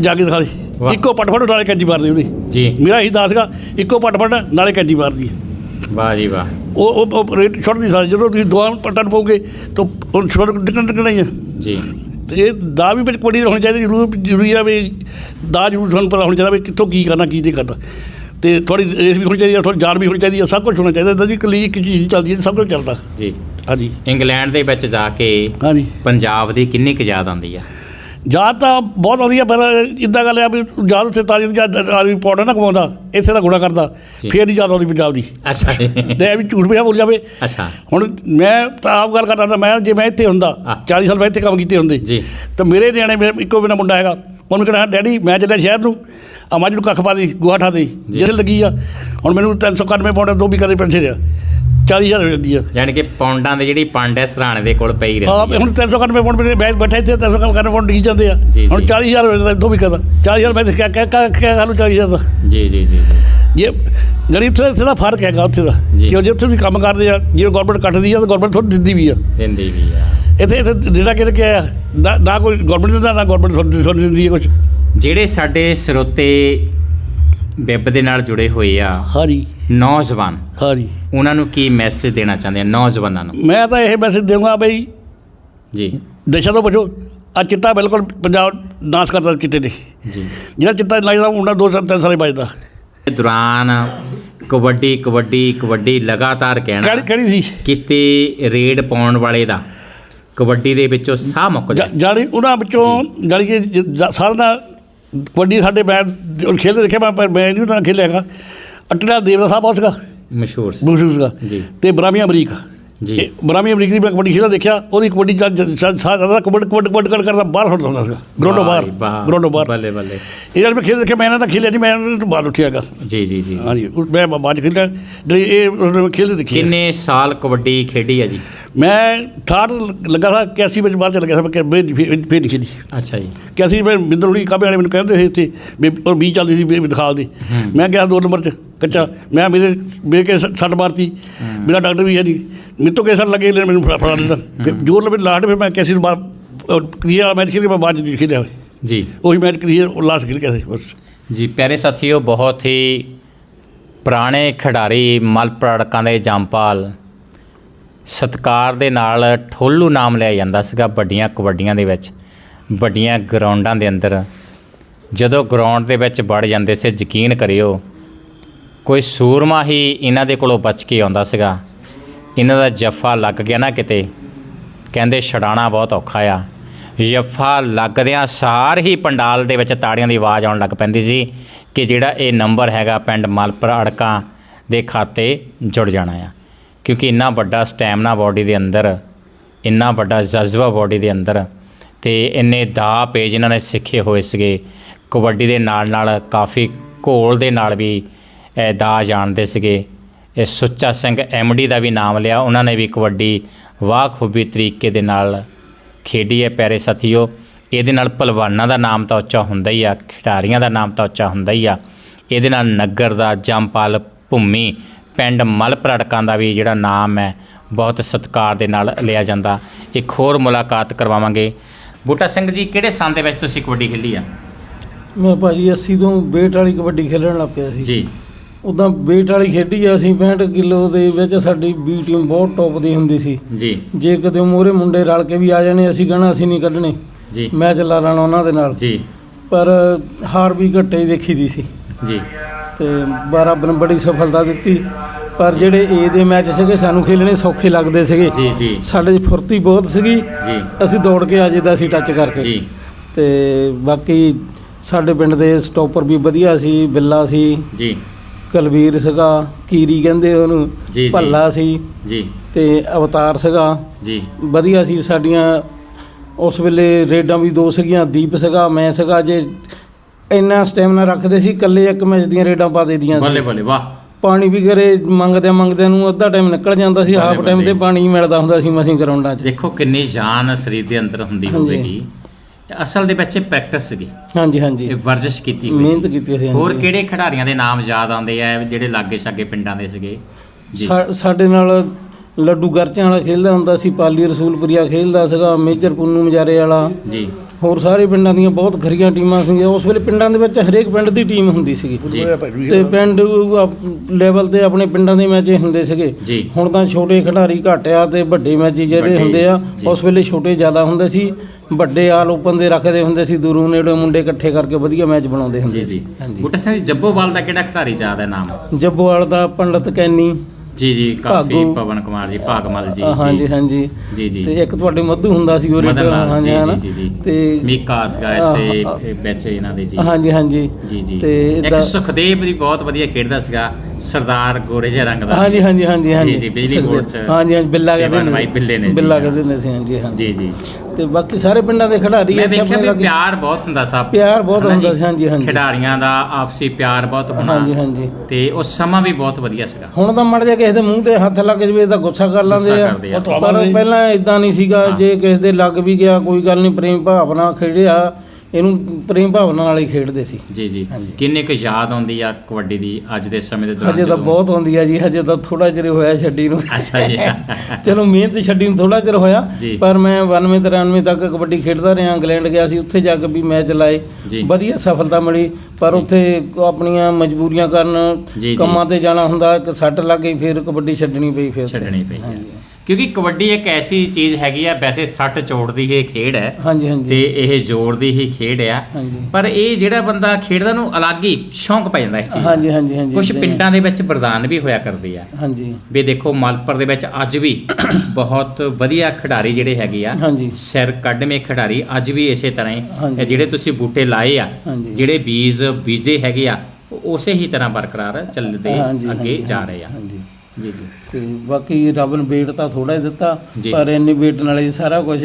ਜਾ ਕੇ ਦਿਖਾ। ਦੇ। ਇੱਕੋ ਪੱਟ ਫੜੋ ਨਾਲੇ ਕੈਂਚੀ ਮਾਰ ਦਿਓ ਉਹਦੀ। ਜੀ। ਮੇਰਾ ਹੀ ਦਾਸਗਾ ਇੱਕੋ ਪੱਟ ਫੜਨਾ ਨਾਲੇ ਕੈਂਚੀ ਮਾਰਦੀ ਵਾਹ ਜੀ ਵਾਹ। ਉਹ ਉਹ- ਰੇਟ ਛੱਡ ਨਹੀਂ ਸਕਦੇ ਜਦੋਂ ਤੁਸੀਂ ਦੋ ਪੱਟਾਂ ਨੂੰ ਪਾਓਗੇ ਤਾਂ ਉਹ ਛੱਡ ਡਿੱਗਣ ਡਿੱਗਣਾ ਹੀ ਹੈ ਜੀ। ਤੇ ਇਹ ਦਾ ਵੀ ਵਿੱਚ ਦਾ ਹੋਣੀ ਚਾਹੀਦੀ ਜ਼ਰੂਰ ਜ਼ਰੂਰੀ ਆ ਵੀ ਦਾ ਜ਼ਰੂਰ ਤੁਹਾਨੂੰ ਪਤਾ ਹੋਣਾ ਚਾਹੀਦਾ ਵੀ ਕਿੱਥੋਂ ਕੀ ਕਰਨਾ ਕੀ ਨਹੀਂ ਕਰਨਾ। ਤੇ ਥੋੜੀ ਰੇਸ ਵੀ ਹੋਣੀ ਚਾਹੀਦੀ ਹੈ ਥੋੜੀ ਜਾਨ ਵੀ ਹੋਣੀ ਚਾਹੀਦੀ ਹੈ ਸਭ ਕੁਝ ਹੋਣਾ ਚਾਹੀਦਾ ਦੀ ਇਕੱਲੀ ਇੱਕ ਚੀਜ਼ ਚੱਲਦੀ ਹੈ ਸਭ ਕੁਝ ਚੱਲਦਾ। ਜੀ। ਹਾਂਜੀ। ਇੰਗਲੈਂਡ ਦੇ ਵਿੱਚ ਜਾ ਕੇ ਹਾਂਜੀ। ਪੰਜਾਬ ਦੀ ਕਿੰਨੀ ਕੁ ਯਾਦ ਆਉਂਦੀ ਆ? ਯਾਦ ਤਾਂ ਬਹੁਤ ਵਧੀਆ ਪਰ ਇਦਾਂ ਗੱਲ ਆ ਵੀ ਯਾਦ ਉੱਥੇ ਤਾਰੀ ਦੀ ਆਦਮੀ ਪੌੜਾ ਨਾ ਕਮਾਉਂਦਾ ਇਸੇ ਦਾ ਗੁਣਾ ਕਰਦਾ ਜੀ। ਫੇਰ ਨਹੀਂ ਯਾਦ ਆਉਂਦੀ ਪੰਜਾਬ ਦੀ ਅੱਛਾ ਜੀ। ਤੇ ਵੀ ਝੂਠ ਪਿਆ ਬੋਲ ਜਾਵੇ ਅੱਛਾ ਹੁਣ ਮੈਂ ਤਾਂ ਆਪ ਗੱਲ ਕਰਦਾ ਤਾਂ ਮੈਂ ਜੇ ਮੈਂ ਇੱਥੇ ਹੁੰਦਾ ਹਾਂ। 40 ਸਾਲ ਮੈਂ ਇੱਥੇ ਕੰਮ ਕੀਤੇ ਹੁੰਦੇ ਜੀ ਤਾਂ ਮੇਰੇ ਨਿਆਣੇ ਮੇਰੇ ਇੱਕੋ ਬਿਨਾ ਮੁੰਡਾ ਹੈਗਾ ਉਹਨੂੰ ਕਹਿਣਾ ਡੈਡੀ ਮੈਂ ਚੱਲਿਆ ਸ਼ਹਿਰ ਨੂੰ ਆ ਮੱਝ ਨੂੰ ਕੱਖ ਪਾ ਦੇ ਗੋਹਾ ਠਾ ਦੇ ਜੀ। ਜਿਹੜੇ ਲੱਗੀ ਆ ਹੁਣ ਮੈਨੂੰ 391 ਪਾਉਂਡ ਦੋ ਵੀ ਕਦੇ ਪੈਸੇ ਰਿਆ 40000 ਹੋ ਜਾਂਦੀ ਆ। ਯਾਨੀ ਕਿ ਪੌਂਡਾਂ ਦੀ ਜਿਹੜੀ ਪੰਡ ਹੈ ਸਰਾਣੇ ਦੇ ਕੋਲ ਪਈ ਆ ਰਹਿੰਦੀ ਆ ਹੁਣ 391 ਪਾਉਂਡ ਮੇਰੇ ਬੈਠ ਬੈਠਾ ਇੱਥੇ 391 ਪਾਉਂਡ ਡਿੱਗ ਜਾਂਦੇ ਆ। ਜੀ, ਹੁਣ ਜੀ। 40000 ਹੋ ਜਾਂਦਾ ਦੋ ਵੀ ਕਦਾ 40000 ਮੈਂ ਕਿਹਾ ਕਿਆ ਕਿਆ ਕਿਆ ਗੱਲ 40000 ਦਾ। ਜੀ ਜੀ ਜੀ ਜੀ। ਇਹ ਜਿਹੜੀ ਇੱਥੇ ਇੱਥੇ ਦਾ ਫ਼ਰਕ ਹੈਗਾ ਉੱਥੇ ਦਾ। ਜੀ। ਕਿਉਂ ਜੇ ਉੱਥੇ ਤੁਸੀਂ ਕੰਮ ਕਰਦੇ ਆ ਜੇ ਗਵਰਨਮੈਂਟ ਕੱਟਦੀ ਆ ਤਾਂ ਗਵਰਨਮੈਂਟ ਥੋੜੀ ਦਿੰਦੀ ਵੀ ਆ। ਦਿੰਦੀ ਵੀ ਆ। ਇੱਥੇ ਇੱਥੇ ਜਿਹੜਾ ਕਿਤੇ ਕਿ ਆ ਨਾ ਨਾ ਕੋਈ ਗਵਰਨਮੈਂਟ ਦਿੰਦਾ ਨਾ ਗਵਰਨਮੈਂਟ ਥੋੜੀ ਦਿੰਦੀ ਹੈ ਕੁਝ ਜਿਹੜੇ ਸਾਡੇ ਸਰੋਤੇ ਵੈਬ ਦੇ ਨਾਲ ਜੁੜੇ ਹੋਏ ਆ ਹਾਂਜੀ। ਨੌਜਵਾਨ। ਹਾਂਜੀ। ਉਹਨਾਂ ਨੂੰ ਕੀ ਮੈਸੇਜ ਦੇਣਾ ਚਾਹੁੰਦੇ ਆ ਨੌਜਵਾਨਾਂ ਨੂੰ? ਮੈਂ ਤਾਂ ਇਹ ਮੈਸੇਜ ਦੇਵਾਂਗਾ ਬਈ ਜੀ। ਨਸ਼ਾ ਤੋਂ ਬਚੋ ਆ ਚਿੱਟਾ ਬਿਲਕੁਲ ਪੰਜਾਬ ਨਾਸ ਕਰਦਾ ਚਿੱਟੇ ਨੇ। ਜੀ। ਜਿਹੜਾ ਚਿੱਟਾ ਲੱਗਦਾ ਉਹਨਾਂ ਦੋ ਸਾਲ ਤਿੰਨ ਸਾਲੇ ਬਚਦਾ। ਇਹ ਦੌਰਾਨ ਕਬੱਡੀ ਕਬੱਡੀ ਕਬੱਡੀ ਲਗਾਤਾਰ ਕਹਿਣਾ ਕਿਹੜੀ ਕਿਹੜੀ ਸੀ? ਕਿਤੇ ਰੇਡ ਪਾਉਣ ਵਾਲੇ ਦਾ ਕਬੱਡੀ ਦੇ ਵਿੱਚੋਂ ਸਾਹ ਮੁੱਕ ਜਾ ਜਾ- ਜਾਣੀ ਉਹਨਾਂ ਵਿੱਚੋਂ ਜਾਣੀ ਕਿ ਸਾਰਿਆਂ ਦਾ ਕਬੱਡੀ ਸਾਡੇ ਮੈਂ ਖੇਲਦੇ ਦੇਖਿਆ ਮੈਂ ਪਰ ਮੈਂ ਨਹੀਂ ਉਹਨਾਂ ਨਾਲ ਖੇਲਿਆ ਹੈਗਾ। ਅਟਲਾ ਦੇਵ ਦਾ ਸਾਹਿਬ ਬਹੁਤ ਸੀਗਾ। ਮਸ਼ਹੂਰ ਸੀ। ਬੂਸ਼ੂ ਸੀਗਾ। ਜੀ। ਤੇ ਬਰਾਮੀ ਅਮਰੀਕ। ਜੀ। ਬਰਾਮੀ ਅਮਰੀਕ ਦੀ ਮੈਂ ਕਬੱਡੀ ਖੇਡਦਾ ਦੇਖਿਆ ਉਹਦੀ ਕਬੱਡੀ ਦਾ ਸਾਰਾ ਕਬੱਡ ਕਬੱਡ ਕਬੱਡ ਕਰ ਕਰਦਾ ਬਾਹਰ ਹੁੰਦਾ ਹੁੰਦਾ ਸੀਗਾ। ਗਰਾਊਂਡੋਂ ਬਾਹਰ। ਗਰਾਊਂਡੋਂ ਬਾਹਰ। ਬੱਲੇ ਬੱਲੇ। ਇਹ ਜਦ ਮੈਂ ਖੇਡ ਦੇਖਿਆ ਮੈਂ ਇਹਨਾਂ ਨਾਲ ਖੇਲਿਆ ਨਹੀਂ ਮੈਂ ਇਹਨਾਂ ਤੋਂ ਬਾਹਰ ਉੱਠਿਆਗਾ ਜੀ ਜੀ ਜੀ। ਹਾਂਜੀ ਮੈਂ ਬਾਅਦ ਖੇਡਿਆ ਜਿਹੜੀ ਇਹ ਖੇਡਦੇ ਦੇਖੀ ਕਿੰਨੇ ਸਾਲ ਕਬੱਡੀ ਖੇਡੀ ਆ ਜੀ? ਮੈਂ 68 ਲੱਗਾ ਸੀ 81 ਵਿੱਚ ਬਾਹਰ ਚ ਲੱਗਿਆ ਸੀ ਮੈਂ ਕਿ ਫੇਰ ਨਹੀਂ। ਖੇਡੀ ਅੱਛਾ ਜੀ। ਕਿ ਅਸੀਂ ਮੈਂ ਬਿੰਦਰ ਹੁਣੀ ਕਾਬੇ ਵਾਲੇ ਮੈਨੂੰ ਕਹਿੰਦੇ ਸੀ ਇੱਥੇ ਵੀ ਔਰ ਵੀ ਚੱਲਦੀ ਸੀ ਵੀ ਦਿਖਾ ਦੇ। ਮੈਂ ਗਿਆ ਦੋ ਨੰਬਰ 'ਚ ਕੱਚਾ ਮੈਂ ਮੇਰੇ ਮੇਰੇ ਕੇ ਸੱਟ ਮਾਰਤੀ। ਮੇਰਾ ਡਾਕਟਰ ਵੀ ਹੈ ਨਹੀਂ। ਮੇਰੇ ਤੋਂ ਕੇਸਰ ਲੱਗੇ ਇਹਨੇ ਮੈਨੂੰ ਫੜਾ ਫਿਰ ਜੋਰ ਲਵੇ ਲਾਟ ਫਿਰ ਮੈਂ ਕੈਸੀ ਬਾਅਦ ਕਰੀਆ ਖੇਡ ਕੇ ਮੈਂ ਬਾਅਦ ਚ ਖੇਡਿਆ ਜੀ। ਉਹੀ ਮੈਚ ਕਰੀਆ ਲਾਸਟ ਖੇਡ ਗਿਆ ਸੀ ਬਸ। ਜੀ ਪਿਆਰੇ ਸਾਥੀਓ ਬਹੁਤ ਹੀ ਪੁਰਾਣੇ ਖਿਡਾਰੀ ਮਲਪੜਕਾਂ ਦੇ ਜੰਪਾਲ ਸਤਕਾਰ ਦੇ ਨਾਲ ਠੋਲੂ ਨਾਮ ਲਿਆ ਜਾਂਦਾ ਸੀਗਾ ਵੱਡੀਆਂ ਕਬੱਡੀਆਂ ਦੇ ਵਿੱਚ, ਵੱਡੀਆਂ ਗਰਾਊਂਡਾਂ ਦੇ ਅੰਦਰ। ਜਦੋਂ ਗਰਾਊਂਡ ਦੇ ਵਿੱਚ ਵੜ ਜਾਂਦੇ ਸੀ, ਯਕੀਨ ਕਰਿਓ, ਕੋਈ ਸੂਰਮਾ ਹੀ ਇਹਨਾਂ ਦੇ ਕੋਲੋਂ ਬਚ ਕੇ ਆਉਂਦਾ ਸੀਗਾ। ਇਹਨਾਂ ਦਾ ਜੱਫਾ ਲੱਗ ਗਿਆ ਨਾ ਕਿਤੇ। ਕਹਿੰਦੇ, ਛਡਾਣਾ ਬਹੁਤ ਔਖਾ ਆ। ਜੱਫਾ ਲੱਗਦਿਆਂ ਸਾਰ ਹੀ ਪੰਡਾਲ ਦੇ ਵਿੱਚ ਤਾੜੀਆਂ ਦੀ ਆਵਾਜ਼ ਆਉਣ ਲੱਗ ਪੈਂਦੀ ਸੀ ਕਿ ਜਿਹੜਾ ਇਹ ਨੰਬਰ ਹੈਗਾ ਪਿੰਡ ਮਲਪੁਰ ਅੜਕਾ ਦੇ ਖਾਤੇ ਜੁੜ ਜਾਣਾ ਆ। ਕਿਉਂਕਿ ਇੰਨਾ ਵੱਡਾ ਸਟੈਮਨਾ ਬਾਡੀ ਦੇ ਅੰਦਰ, ਇੰਨਾ ਵੱਡਾ ਜਜ਼ਬਾ ਬਾਡੀ ਦੇ ਅੰਦਰ ਤੇ ਇੰਨੇ ਦਾ ਪੇਜ ਇਹਨਾਂ ਨੇ ਸਿੱਖੇ ਹੋਏ ਸੀਗੇ। ਕਬੱਡੀ ਦੇ ਨਾਲ ਨਾਲ ਕਾਫੀ ਘੋਲ ਦੇ ਨਾਲ ਵੀ ਦਾ ਜਾਣਦੇ ਸੀਗੇ। ਇਹ ਸੁੱਚਾ ਸਿੰਘ ਐਮਡੀ ਦਾ ਵੀ ਨਾਮ ਲਿਆ। ਉਹਨਾਂ ਨੇ ਵੀ ਕਬੱਡੀ ਵਾਹ ਖੂਬੀ ਤਰੀਕੇ ਦੇ ਨਾਲ ਖੇਡੀ ਹੈ ਪਿਆਰੇ ਸਾਥੀਓ। ਇਹਦੇ ਨਾਲ ਪਹਿਲਵਾਨਾਂ ਦਾ ਨਾਮ ਤਾਂ ਉੱਚਾ ਹੁੰਦਾ ਹੀ ਆ, ਖਿਡਾਰੀਆਂ ਦਾ ਨਾਮ ਤਾਂ ਉੱਚਾ ਹੁੰਦਾ ਹੀ ਆ। ਇਹਦੇ ਨਾਲ ਨਗਰ ਦਾ ਜੰਪਾਲ ਭੂਮੀ ਪਿੰਡ ਮਲਪਰੜਕਾਂ ਦਾ ਵੀ ਜਿਹੜਾ ਨਾਮ ਹੈ ਬਹੁਤ ਸਤਿਕਾਰ ਦੇ ਨਾਲ ਲਿਆ ਜਾਂਦਾ। ਇੱਕ ਹੋਰ ਮੁਲਾਕਾਤ ਕਰਵਾਵਾਂਗੇ। ਬੂਟਾ ਸਿੰਘ ਜੀ ਕਿਹੜੇ ਸੰਨ ਦੇ ਵਿੱਚ ਤੁਸੀਂ ਕਬੱਡੀ ਖੇਲੀ ਆ? ਮੈਂ ਭਾਜੀ 80 ਤੋਂ ਵੇਟ ਵਾਲੀ ਕਬੱਡੀ ਖੇਡਣ ਲੱਗ ਪਿਆ ਸੀ। ਜੀ। ਉਦਾਂ ਵੇਟ ਵਾਲੀ ਖੇਡੀ ਆ ਅਸੀਂ 65 ਕਿਲੋ ਦੇ ਵਿੱਚ ਸਾਡੀ ਬੀ ਟੀਮ ਬਹੁਤ ਟੌਪ ਦੀ ਹੁੰਦੀ ਸੀ। ਜੀ। ਜੇ ਕਿਤੇ ਮੋਰੇ ਮੁੰਡੇ ਰਲ ਕੇ ਵੀ ਆ ਜਾਣੇ ਅਸੀਂ ਕਹਿਣਾ ਅਸੀਂ ਨਹੀਂ ਕੱਢਣੇ। ਜੀ। ਮੈਚ ਲਾ ਲੈਣਾ ਉਹਨਾਂ ਦੇ ਨਾਲ। ਜੀ। ਪਰ ਹਾਰ ਵੀ ਘੱਟੇ ਹੀ ਦੇਖੀ ਦੀ ਸੀ। ਜੀ। ਤੇ 12 ਬਨ ਬੜੀ ਸਫਲਤਾ ਦਿੱਤੀ। ਪਰ ਜਿਹੜੇ ਏ ਦੇ ਮੈਚ ਸੀਗੇ ਸਾਨੂੰ ਖੇਲਣੇ ਸੌਖੇ ਲੱਗਦੇ ਸੀਗੇ। ਜੀ ਜੀ। ਸਾਡੇ 'ਚ ਫੁਰਤੀ ਬਹੁਤ ਸੀਗੀ। ਜੀ। ਅਸੀਂ ਦੌੜ ਕੇ ਆ ਜਿੱਦਾਂ ਸੀ ਟੱਚ ਕਰਕੇ। ਜੀ। ਤੇ ਬਾਕੀ ਸਾਡੇ ਪਿੰਡ ਦੇ ਸਟਾਪਰ ਵੀ ਵਧੀਆ ਸੀ ਬਿੱਲਾ ਸੀ। ਜੀ। ਕਲਵੀਰ ਸੀਗਾ ਕੀਰੀ ਕਹਿੰਦੇ ਜੀ, ਉਹਨੂੰ ਜੀ। ਭੱਲਾ ਸੀ। ਜੀ। ਤੇ ਅਵਤਾਰ ਸੀਗਾ। ਜੀ। ਵਧੀਆ ਸੀ ਸਾਡੀਆਂ ਉਸ ਵੇਲੇ ਰੇਡਾਂ ਵੀ ਦੋ ਸੀਗੀਆਂ ਦੀਪ ਸੀਗਾ ਮੈਂ ਸੀਗਾ ਜੇ ਇੰਨਾ ਸਟੈਮਨਾ ਰੱਖਦੇ ਸੀ ਇਕੱਲੇ ਇੱਕ ਮੈਚ ਦੀਆਂ ਰੇਡਾਂ ਪਾ ਦੇ ਦੀਆਂ ਬੱਲੇ ਸੀ ਬੱਲੇ ਵਾਹ। ਪਾਣੀ ਵੀ ਕਰੇ ਮੰਗਦਿਆਂ ਮੰਗਦਿਆਂ ਨੂੰ ਅੱਧਾ ਟਾਈਮ ਨਿਕਲ ਜਾਂਦਾ ਸੀ ਹਾਫ ਟਾਈਮ। ਤੇ ਪਾਣੀ ਮਿਲਦਾ ਹੁੰਦਾ ਸੀ ਮਸੀਂ ਗਰਾਊਂਡਾਂ 'ਚ। ਦੇਖੋ ਕਿੰਨੀ ਜਾਨ ਸਰੀਰ ਦੇ ਅੰਦਰ ਹੁੰਦੀ। ਹੋਵੇਗੀ। ਅਸਲ ਦੇ ਵਿੱਚ ਪ੍ਰੈਕਟਿਸ ਸੀਗੀ। ਹਾਂਜੀ ਹਾਂਜੀ। ਇਹ ਵਰਜਿਸ਼ ਕੀਤੀ ਹੋਈ ਮਿਹਨਤ। ਕੀਤੀ ਸੀ ਹੋਰ। ਕਿਹੜੇ ਖਿਡਾਰੀਆਂ ਦੇ ਨਾਮ ਯਾਦ ਆਉਂਦੇ ਆ ਜਿਹੜੇ ਲਾਗੇ ਛਾਗੇ ਪਿੰਡਾਂ ਦੇ ਸੀਗੇ? ਜੀ। ਸਾ- ਸਾਡੇ ਨਾਲ ਲੱਡੂ ਗਰਚਿਆਂ ਵਾਲਾ ਖੇਡਦਾ ਹੁੰਦਾ ਸੀ ਪਾਲੀ ਰਸੂਲਪੁਰੀਆ ਖੇਡਦਾ ਸੀਗਾ ਮੇਜਰ ਪੁੰਨੂ ਮਜਾਰੇ ਵਾਲਾ। ਜੀ। ਹੋਰ ਸਾਰੇ ਪਿੰਡਾਂ ਦੀਆਂ ਬਹੁਤ ਖਰੀਆਂ ਟੀਮਾਂ ਸੀਗੀਆਂ। ਉਸ ਵੇਲੇ ਪਿੰਡਾਂ ਦੇ ਵਿੱਚ ਹਰੇਕ ਪਿੰਡ ਦੀ ਟੀਮ ਹੁੰਦੀ ਸੀਗੀ। ਤੇ ਪਿੰਡ ਲੈਵਲ ਤੇ ਆਪਣੇ ਪਿੰਡਾਂ ਦੇ ਮੈਚ ਹੁੰਦੇ ਸੀਗੇ। ਹੁਣ ਤਾਂ ਛੋਟੇ ਖਿਡਾਰੀ ਘੱਟ ਆ ਤੇ ਵੱਡੇ ਮੈਚ ਜਿਹੜੇ ਹੁੰਦੇ ਆ। ਉਸ ਵੇਲੇ ਛੋਟੇ ਜ਼ਿਆਦਾ ਹੁੰਦੇ ਸੀ। ਵੱਡੇ ਆਲ ਓਪਨ ਦੇ ਰੱਖਦੇ ਹੁੰਦੇ ਸੀ। ਦੂਰੋਂ ਨੇੜੇ ਮੁੰਡੇ ਇਕੱਠੇ ਕਰਕੇ ਵਧੀਆ ਮੈਚ ਬਣਾਉਂਦੇ ਹੁੰਦੇ ਜੀ ਸੀ। ਹਾਂਜੀ। ਬੁੱਟਾ ਸਿੰਘ ਜੱਬੋਵਾਲ ਦਾ ਕਿਹੜਾ ਖਿਡਾਰੀ ਯਾਦ ਹੈ ਨਾਮ? ਜੱਬੋਵਾਲ ਦਾ ਪੰਡਤ ਕੈਨੀ। ਜੀ ਜੀ ਕਾਫੀ ਭਾਗੂ। ਪਵਨ ਕੁਮਾਰ ਜੀ ਭਾਗਮਲ ਜੀ ਹਾਂਜੀ ਹਾਂਜੀ। ਜੀ ਜੀ। ਤੇ ਇੱਕ ਤੁਹਾਡੇ ਮੱਧੂ ਹੁੰਦਾ ਸੀ ਉਹ ਮਦਨ ਲਾਲ ਹਾਂਜੀ ਜੀ ਹਨਾ ਜੀ ਜੀ ਤੇ ਮੀਕਾ ਸੀਗਾ ਆਹ, ਵਿੱਚ ਇਹਨਾਂ ਦੇ ਜੀ। ਹਾਂਜੀ ਹਾਂਜੀ। ਜੀ ਜੀ। ਤੇ ਇੱਕ ਏਦਾਂ- ਸੁਖਦੇਵ ਜੀ ਬਹੁਤ ਵਧੀਆ ਖੇਡਦਾ ਸੀਗਾ ਸਰਦਾਰ ਗੋਰੇ ਜਿਹੇ ਰੰਗ ਦਾ। ਹਾਂਜੀ ਹਾਂਜੀ ਹਾਂਜੀ ਹਾਂਜੀ। ਜੀ, ਬਿਜਲੀ ਬੋਰਡ 'ਚ ਹਾਂਜੀ ਹਾਂਜੀ ਬਿੱਲਾ ਸੇਵਾ ਨਿਭਾਈ ਬਿੱਲੇ ਨੇ ਜੀ, ਬਿੱਲਾ। ਕਹਿੰਦੇ ਹੁੰਦੇ ਸੀ ਹਾਂਜੀ ਹਾਂਜੀ। ਜੀ ਜੀ। ਤੇ ਬਾਕੀ ਸਾਰੇ ਪਿੰਡਾਂ ਦੇ ਖਿਡਾਰੀ ਮੈਂ ਇੱਥੇ ਦੇਖਿਆ ਆਪਣੇ ਵੀ ਲਾਗੇ- ਪਿਆਰ ਬਹੁਤ ਹੁੰਦਾ ਸਭ ਪਿਆਰ ਬਹੁਤ ਹਨਾ ਹੁੰਦਾ? ਸੀ, ਹਾਂਜੀ, ਹਾਂਜੀ। ਖਿਡਾਰੀਆਂ ਦਾ ਆਪਸੀ ਪਿਆਰ ਬਹੁਤ ਹੋਣਾ ਹਾਂਜੀ ਹਾਂਜੀ ਤੇ ਉਹ ਸਮਾਂ ਵੀ ਬਹੁਤ ਵਧੀਆ ਸੀਗਾ ਹੁਣ ਤਾਂ ਮੜ ਜਾ ਕਿਸੇ ਦੇ ਮੂੰਹ ਤੇ ਹੱਥ ਲੱਗ ਜਵੇ ਤਾਂ ਗੁੱਸਾ ਕਰ ਲੈਂਦੇ ਗੁੱਸਾ ਆ ਕਰਦੇ ਆ। ਪਰ ਪਹਿਲਾਂ ਇਦਾਂ ਨਹੀਂ ਸੀਗਾ। ਜੇ ਕਿਸੇ ਦੇ ਲੱਗ ਵੀ ਗਿਆ ਕੋਈ ਗੱਲ ਨਹੀਂ ਪ੍ਰੇਮ ਭਾਵਨਾ ਖੇਡਿਆ ਇਹਨੂੰ ਪ੍ਰੇਮ ਭਾਵਨਾ ਨਾਲ ਹੀ ਖੇਡਦੇ ਸੀ ਜੀ ਜੀ ਹਾਂਜੀ। ਕਿੰਨੇ ਕੁ ਯਾਦ ਆਉਂਦੀ ਆ ਕਬੱਡੀ ਦੀ ਅੱਜ ਦੇ ਸਮੇਂ ਦੇ ਦੌਰਾਨ ਹਜੇ ਤਾਂ ਜਦੋਂ- ਬਹੁਤ ਆਉਂਦੀ ਆ ਜੀ ਹਜੇ ਤਾਂ ਥੋੜਾ ਚਿਰ ਹੋਇਆ ਛੱਡੀ ਨੂੰ ਅੱਛਾ ਜੀ ਚਲੋ ਮਿਹਨਤ ਛੱਡੀ ਨੂੰ ਥੋੜਾ ਚਿਰ ਹੋਇਆ ਜੀ। ਪਰ ਮੈਂ 92 93 ਤੱਕ ਕਬੱਡੀ ਖੇਡਦਾ ਰਿਹਾ ਇੰਗਲੈਂਡ ਗਿਆ ਸੀ ਉੱਥੇ ਜਾ ਕੇ ਵੀ ਮੈਚ ਲਾਏ ਜੀ। ਵਧੀਆ ਸਫਲਤਾ ਮਿਲੀ ਪਰ ਉੱਥੇ ਆਪਣੀਆਂ ਮਜਬੂਰੀਆਂ ਕਾਰਨ ਜੀ। ਕੰਮਾਂ ਤੇ ਜਾਣਾ ਹੁੰਦਾ ਇੱਕ ਸੱਟ ਲੱਗ ਗਈ ਫਿਰ ਕਬੱਡੀ ਛੱਡਣੀ ਪਈ ਫਿਰ। ਛੱਡਣੀ ਪਈ। ਹਾਂਜੀ ਕਿਉਂਕਿ ਕਬੱਡੀ ਇੱਕ ਐਸੀ ਚੀਜ਼ ਹੈਗੀ ਆ ਵੈਸੇ ਸੱਟ ਚੋੜ ਦੀ ਇਹ ਖੇਡ ਹੈ ਹਾਂਜੀ ਤੇ ਹਾਂਜੀ ਇਹ ਜੋੜ ਦੀ ਹੀ ਖੇਡ ਆ। ਹਾਂਜੀ। ਪਰ ਇਹ ਜਿਹੜਾ ਬੰਦਾ ਖੇਡਦਾ ਨੂੰ ਅਲੱਗ ਹੀ ਸ਼ੌਂਕ ਪੈ ਜਾਂਦਾ ਇਸ ਚੀਜ਼ ਦਾ। ਹਾਂਜੀ ਹਾਂਜੀ ਹਾਂਜੀ ਕੁਝ। ਪਿੰਡਾਂ ਦੇ ਵਿੱਚ ਵਰਦਾਨ ਵੀ ਹੋਇਆ ਕਰਦੇ ਆ। ਹਾਂਜੀ। ਵੀ ਦੇਖੋ ਮਲਪੁਰ ਦੇ ਵਿੱਚ ਅੱਜ ਵੀ ਬਹੁਤ ਵਧੀਆ ਖਿਡਾਰੀ ਜਿਹੜੇ ਹੈਗੇ ਆ ਹਾਂਜੀ। ਸਿਰ ਕੱਢਵੇਂ ਖਿਡਾਰੀ ਅੱਜ ਵੀ ਇਸੇ ਤਰ੍ਹਾਂ ਹੀ। ਹਾਂਜੀ। ਜਿਹੜੇ ਤੁਸੀਂ ਬੂਟੇ ਲਾਏ ਆ ਹਾਂਜੀ। ਜਿਹੜੇ ਬੀਜ ਬੀਜੇ ਹੈਗੇ ਆ ਉਹ ਉਸੇ ਹੀ ਤਰ੍ਹਾਂ ਬਰਕਰਾਰ ਚੱਲਦੇ ਹਾਂਜੀ, ਅੱਗੇ ਹਾਂਜੀ, ਜਾ ਰਹੇ ਆ। ਹਾਂਜੀ। ਜੀ ਜੀ। ਤੇ ਬਾਕੀ ਰੱਬ ਨੇ ਵੇਟ ਤਾਂ ਥੋੜਾ ਹੀ ਦਿੱਤਾ ਜੀ। ਪਰ ਇੰਨੀ ਵੇਟ ਨਾਲ ਹੀ ਸਾਰਾ ਕੁਝ।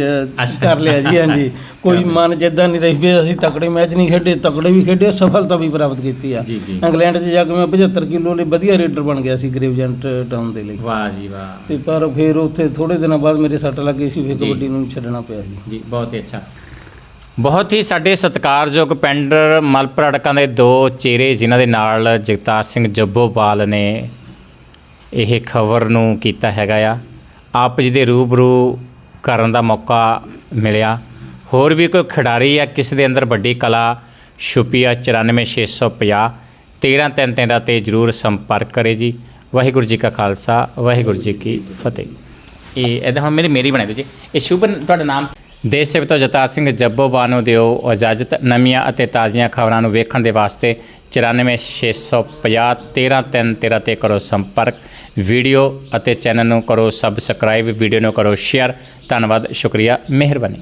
ਕਰ ਲਿਆ ਜੀ ਹਾਂਜੀ ਕੋਈ ਮਨ ਚ ਇਦਾਂ ਨਹੀਂ ਰਹੀ ਵੀ ਅਸੀਂ ਤਕੜੇ ਮੈਚ ਨਹੀਂ ਖੇਡੇ ਤਕੜੇ ਵੀ ਖੇਡੇ ਸਫਲਤਾ ਵੀ ਪ੍ਰਾਪਤ ਕੀਤੀ ਆ ਜੀ, ਜੀ। ਇੰਗਲੈਂਡ 'ਚ ਜਾ ਕੇ ਮੈਂ 75 ਕਿਲੋ ਲਈ ਵਧੀਆ ਰੇਡਰ ਬਣ ਗਿਆ ਸੀ ਗ੍ਰੇਵਜੈਂਟ ਟਾਊਨ ਦੇ ਲਈ ਵਾਹ ਜੀ ਵਾਹ ਤੇ ਪਰ ਫਿਰ ਉੱਥੇ ਥੋੜੇ ਦਿਨਾਂ ਬਾਅਦ ਮੇਰੇ ਸੱਟ ਲੱਗੀ ਸੀ ਫਿਰ ਜੀ। ਕਬੱਡੀ ਨੂੰ ਛੱਡਣਾ ਪਿਆ ਜੀ ਜੀ ਬਹੁਤ ਹੀ ਅੱਛਾ ਬਹੁਤ ਹੀ ਸਾਡੇ ਸਤਿਕਾਰਯੋਗ ਪਿੰਡ ਮਲਪੁਰ ਅੜਕਾਂ ਦੇ ਦੋ ਚਿਹਰੇ ਜਿਨ੍ਹਾਂ ਦੇ ਨਾਲ ਜਗਤਾਰ ਸਿੰਘ ਜੱਬੋਵਾਲ ਨੇ ਇਹ ਖਬਰ ਨੂੰ ਕੀਤਾ ਹੈਗਾ ਆ। ਆਪ ਜੀ ਦੇ ਰੂਬਰੂ ਕਰਨ ਦਾ ਮੌਕਾ ਮਿਲਿਆ। ਹੋਰ ਵੀ ਕੋਈ ਖਿਡਾਰੀ ਆ ਕਿਸ ਦੇ ਅੰਦਰ ਵੱਡੀ ਕਲਾ ਛੁਪੀ ਆ 94650 13313 ਤੇ ਜਰੂਰ ਸੰਪਰਕ ਕਰੇ ਜੀ। ਵਾਹਿਗੁਰੂ ਜੀ ਕਾ ਖਾਲਸਾ, ਵਾਹਿਗੁਰੂ ਜੀ ਕੀ ਫਤਿਹ। ਇਹ, ਇਹਦਾ ਹੁਣ ਮੇਰੀ ਮੇਰੀ ਬਣਾ ਦਿਓ ਜੀ। ਇਹ ਸ਼ੁਭ, ਤੁਹਾਡਾ ਨਾਮ? ਦੇਸ਼ ਸੇਵਕ ਤੋਂ ਜਤਾਰ ਸਿੰਘ ਜੱਬੋਬਾ ਨੂੰ ਦਿਓ ਇਜਾਜ਼ਤ, ਨਵੀਆਂ ਅਤੇ ਤਾਜ਼ੀਆਂ ਖਬਰਾਂ ਨੂੰ ਵੇਖਣ ਦੇ ਵਾਸਤੇ 94650 13313 ਤੇ ਕਰੋ ਸੰਪਰਕ। ਵੀਡੀਓ ਅਤੇ ਚੈਨਲ ਨੂੰ ਕਰੋ ਸਬਸਕ੍ਰਾਈਬ, ਵੀਡੀਓ ਨੂੰ ਕਰੋ ਸ਼ੇਅਰ। ਧੰਨਵਾਦ, ਸ਼ੁਕਰੀਆ, ਮਿਹਰਬਾਨੀ।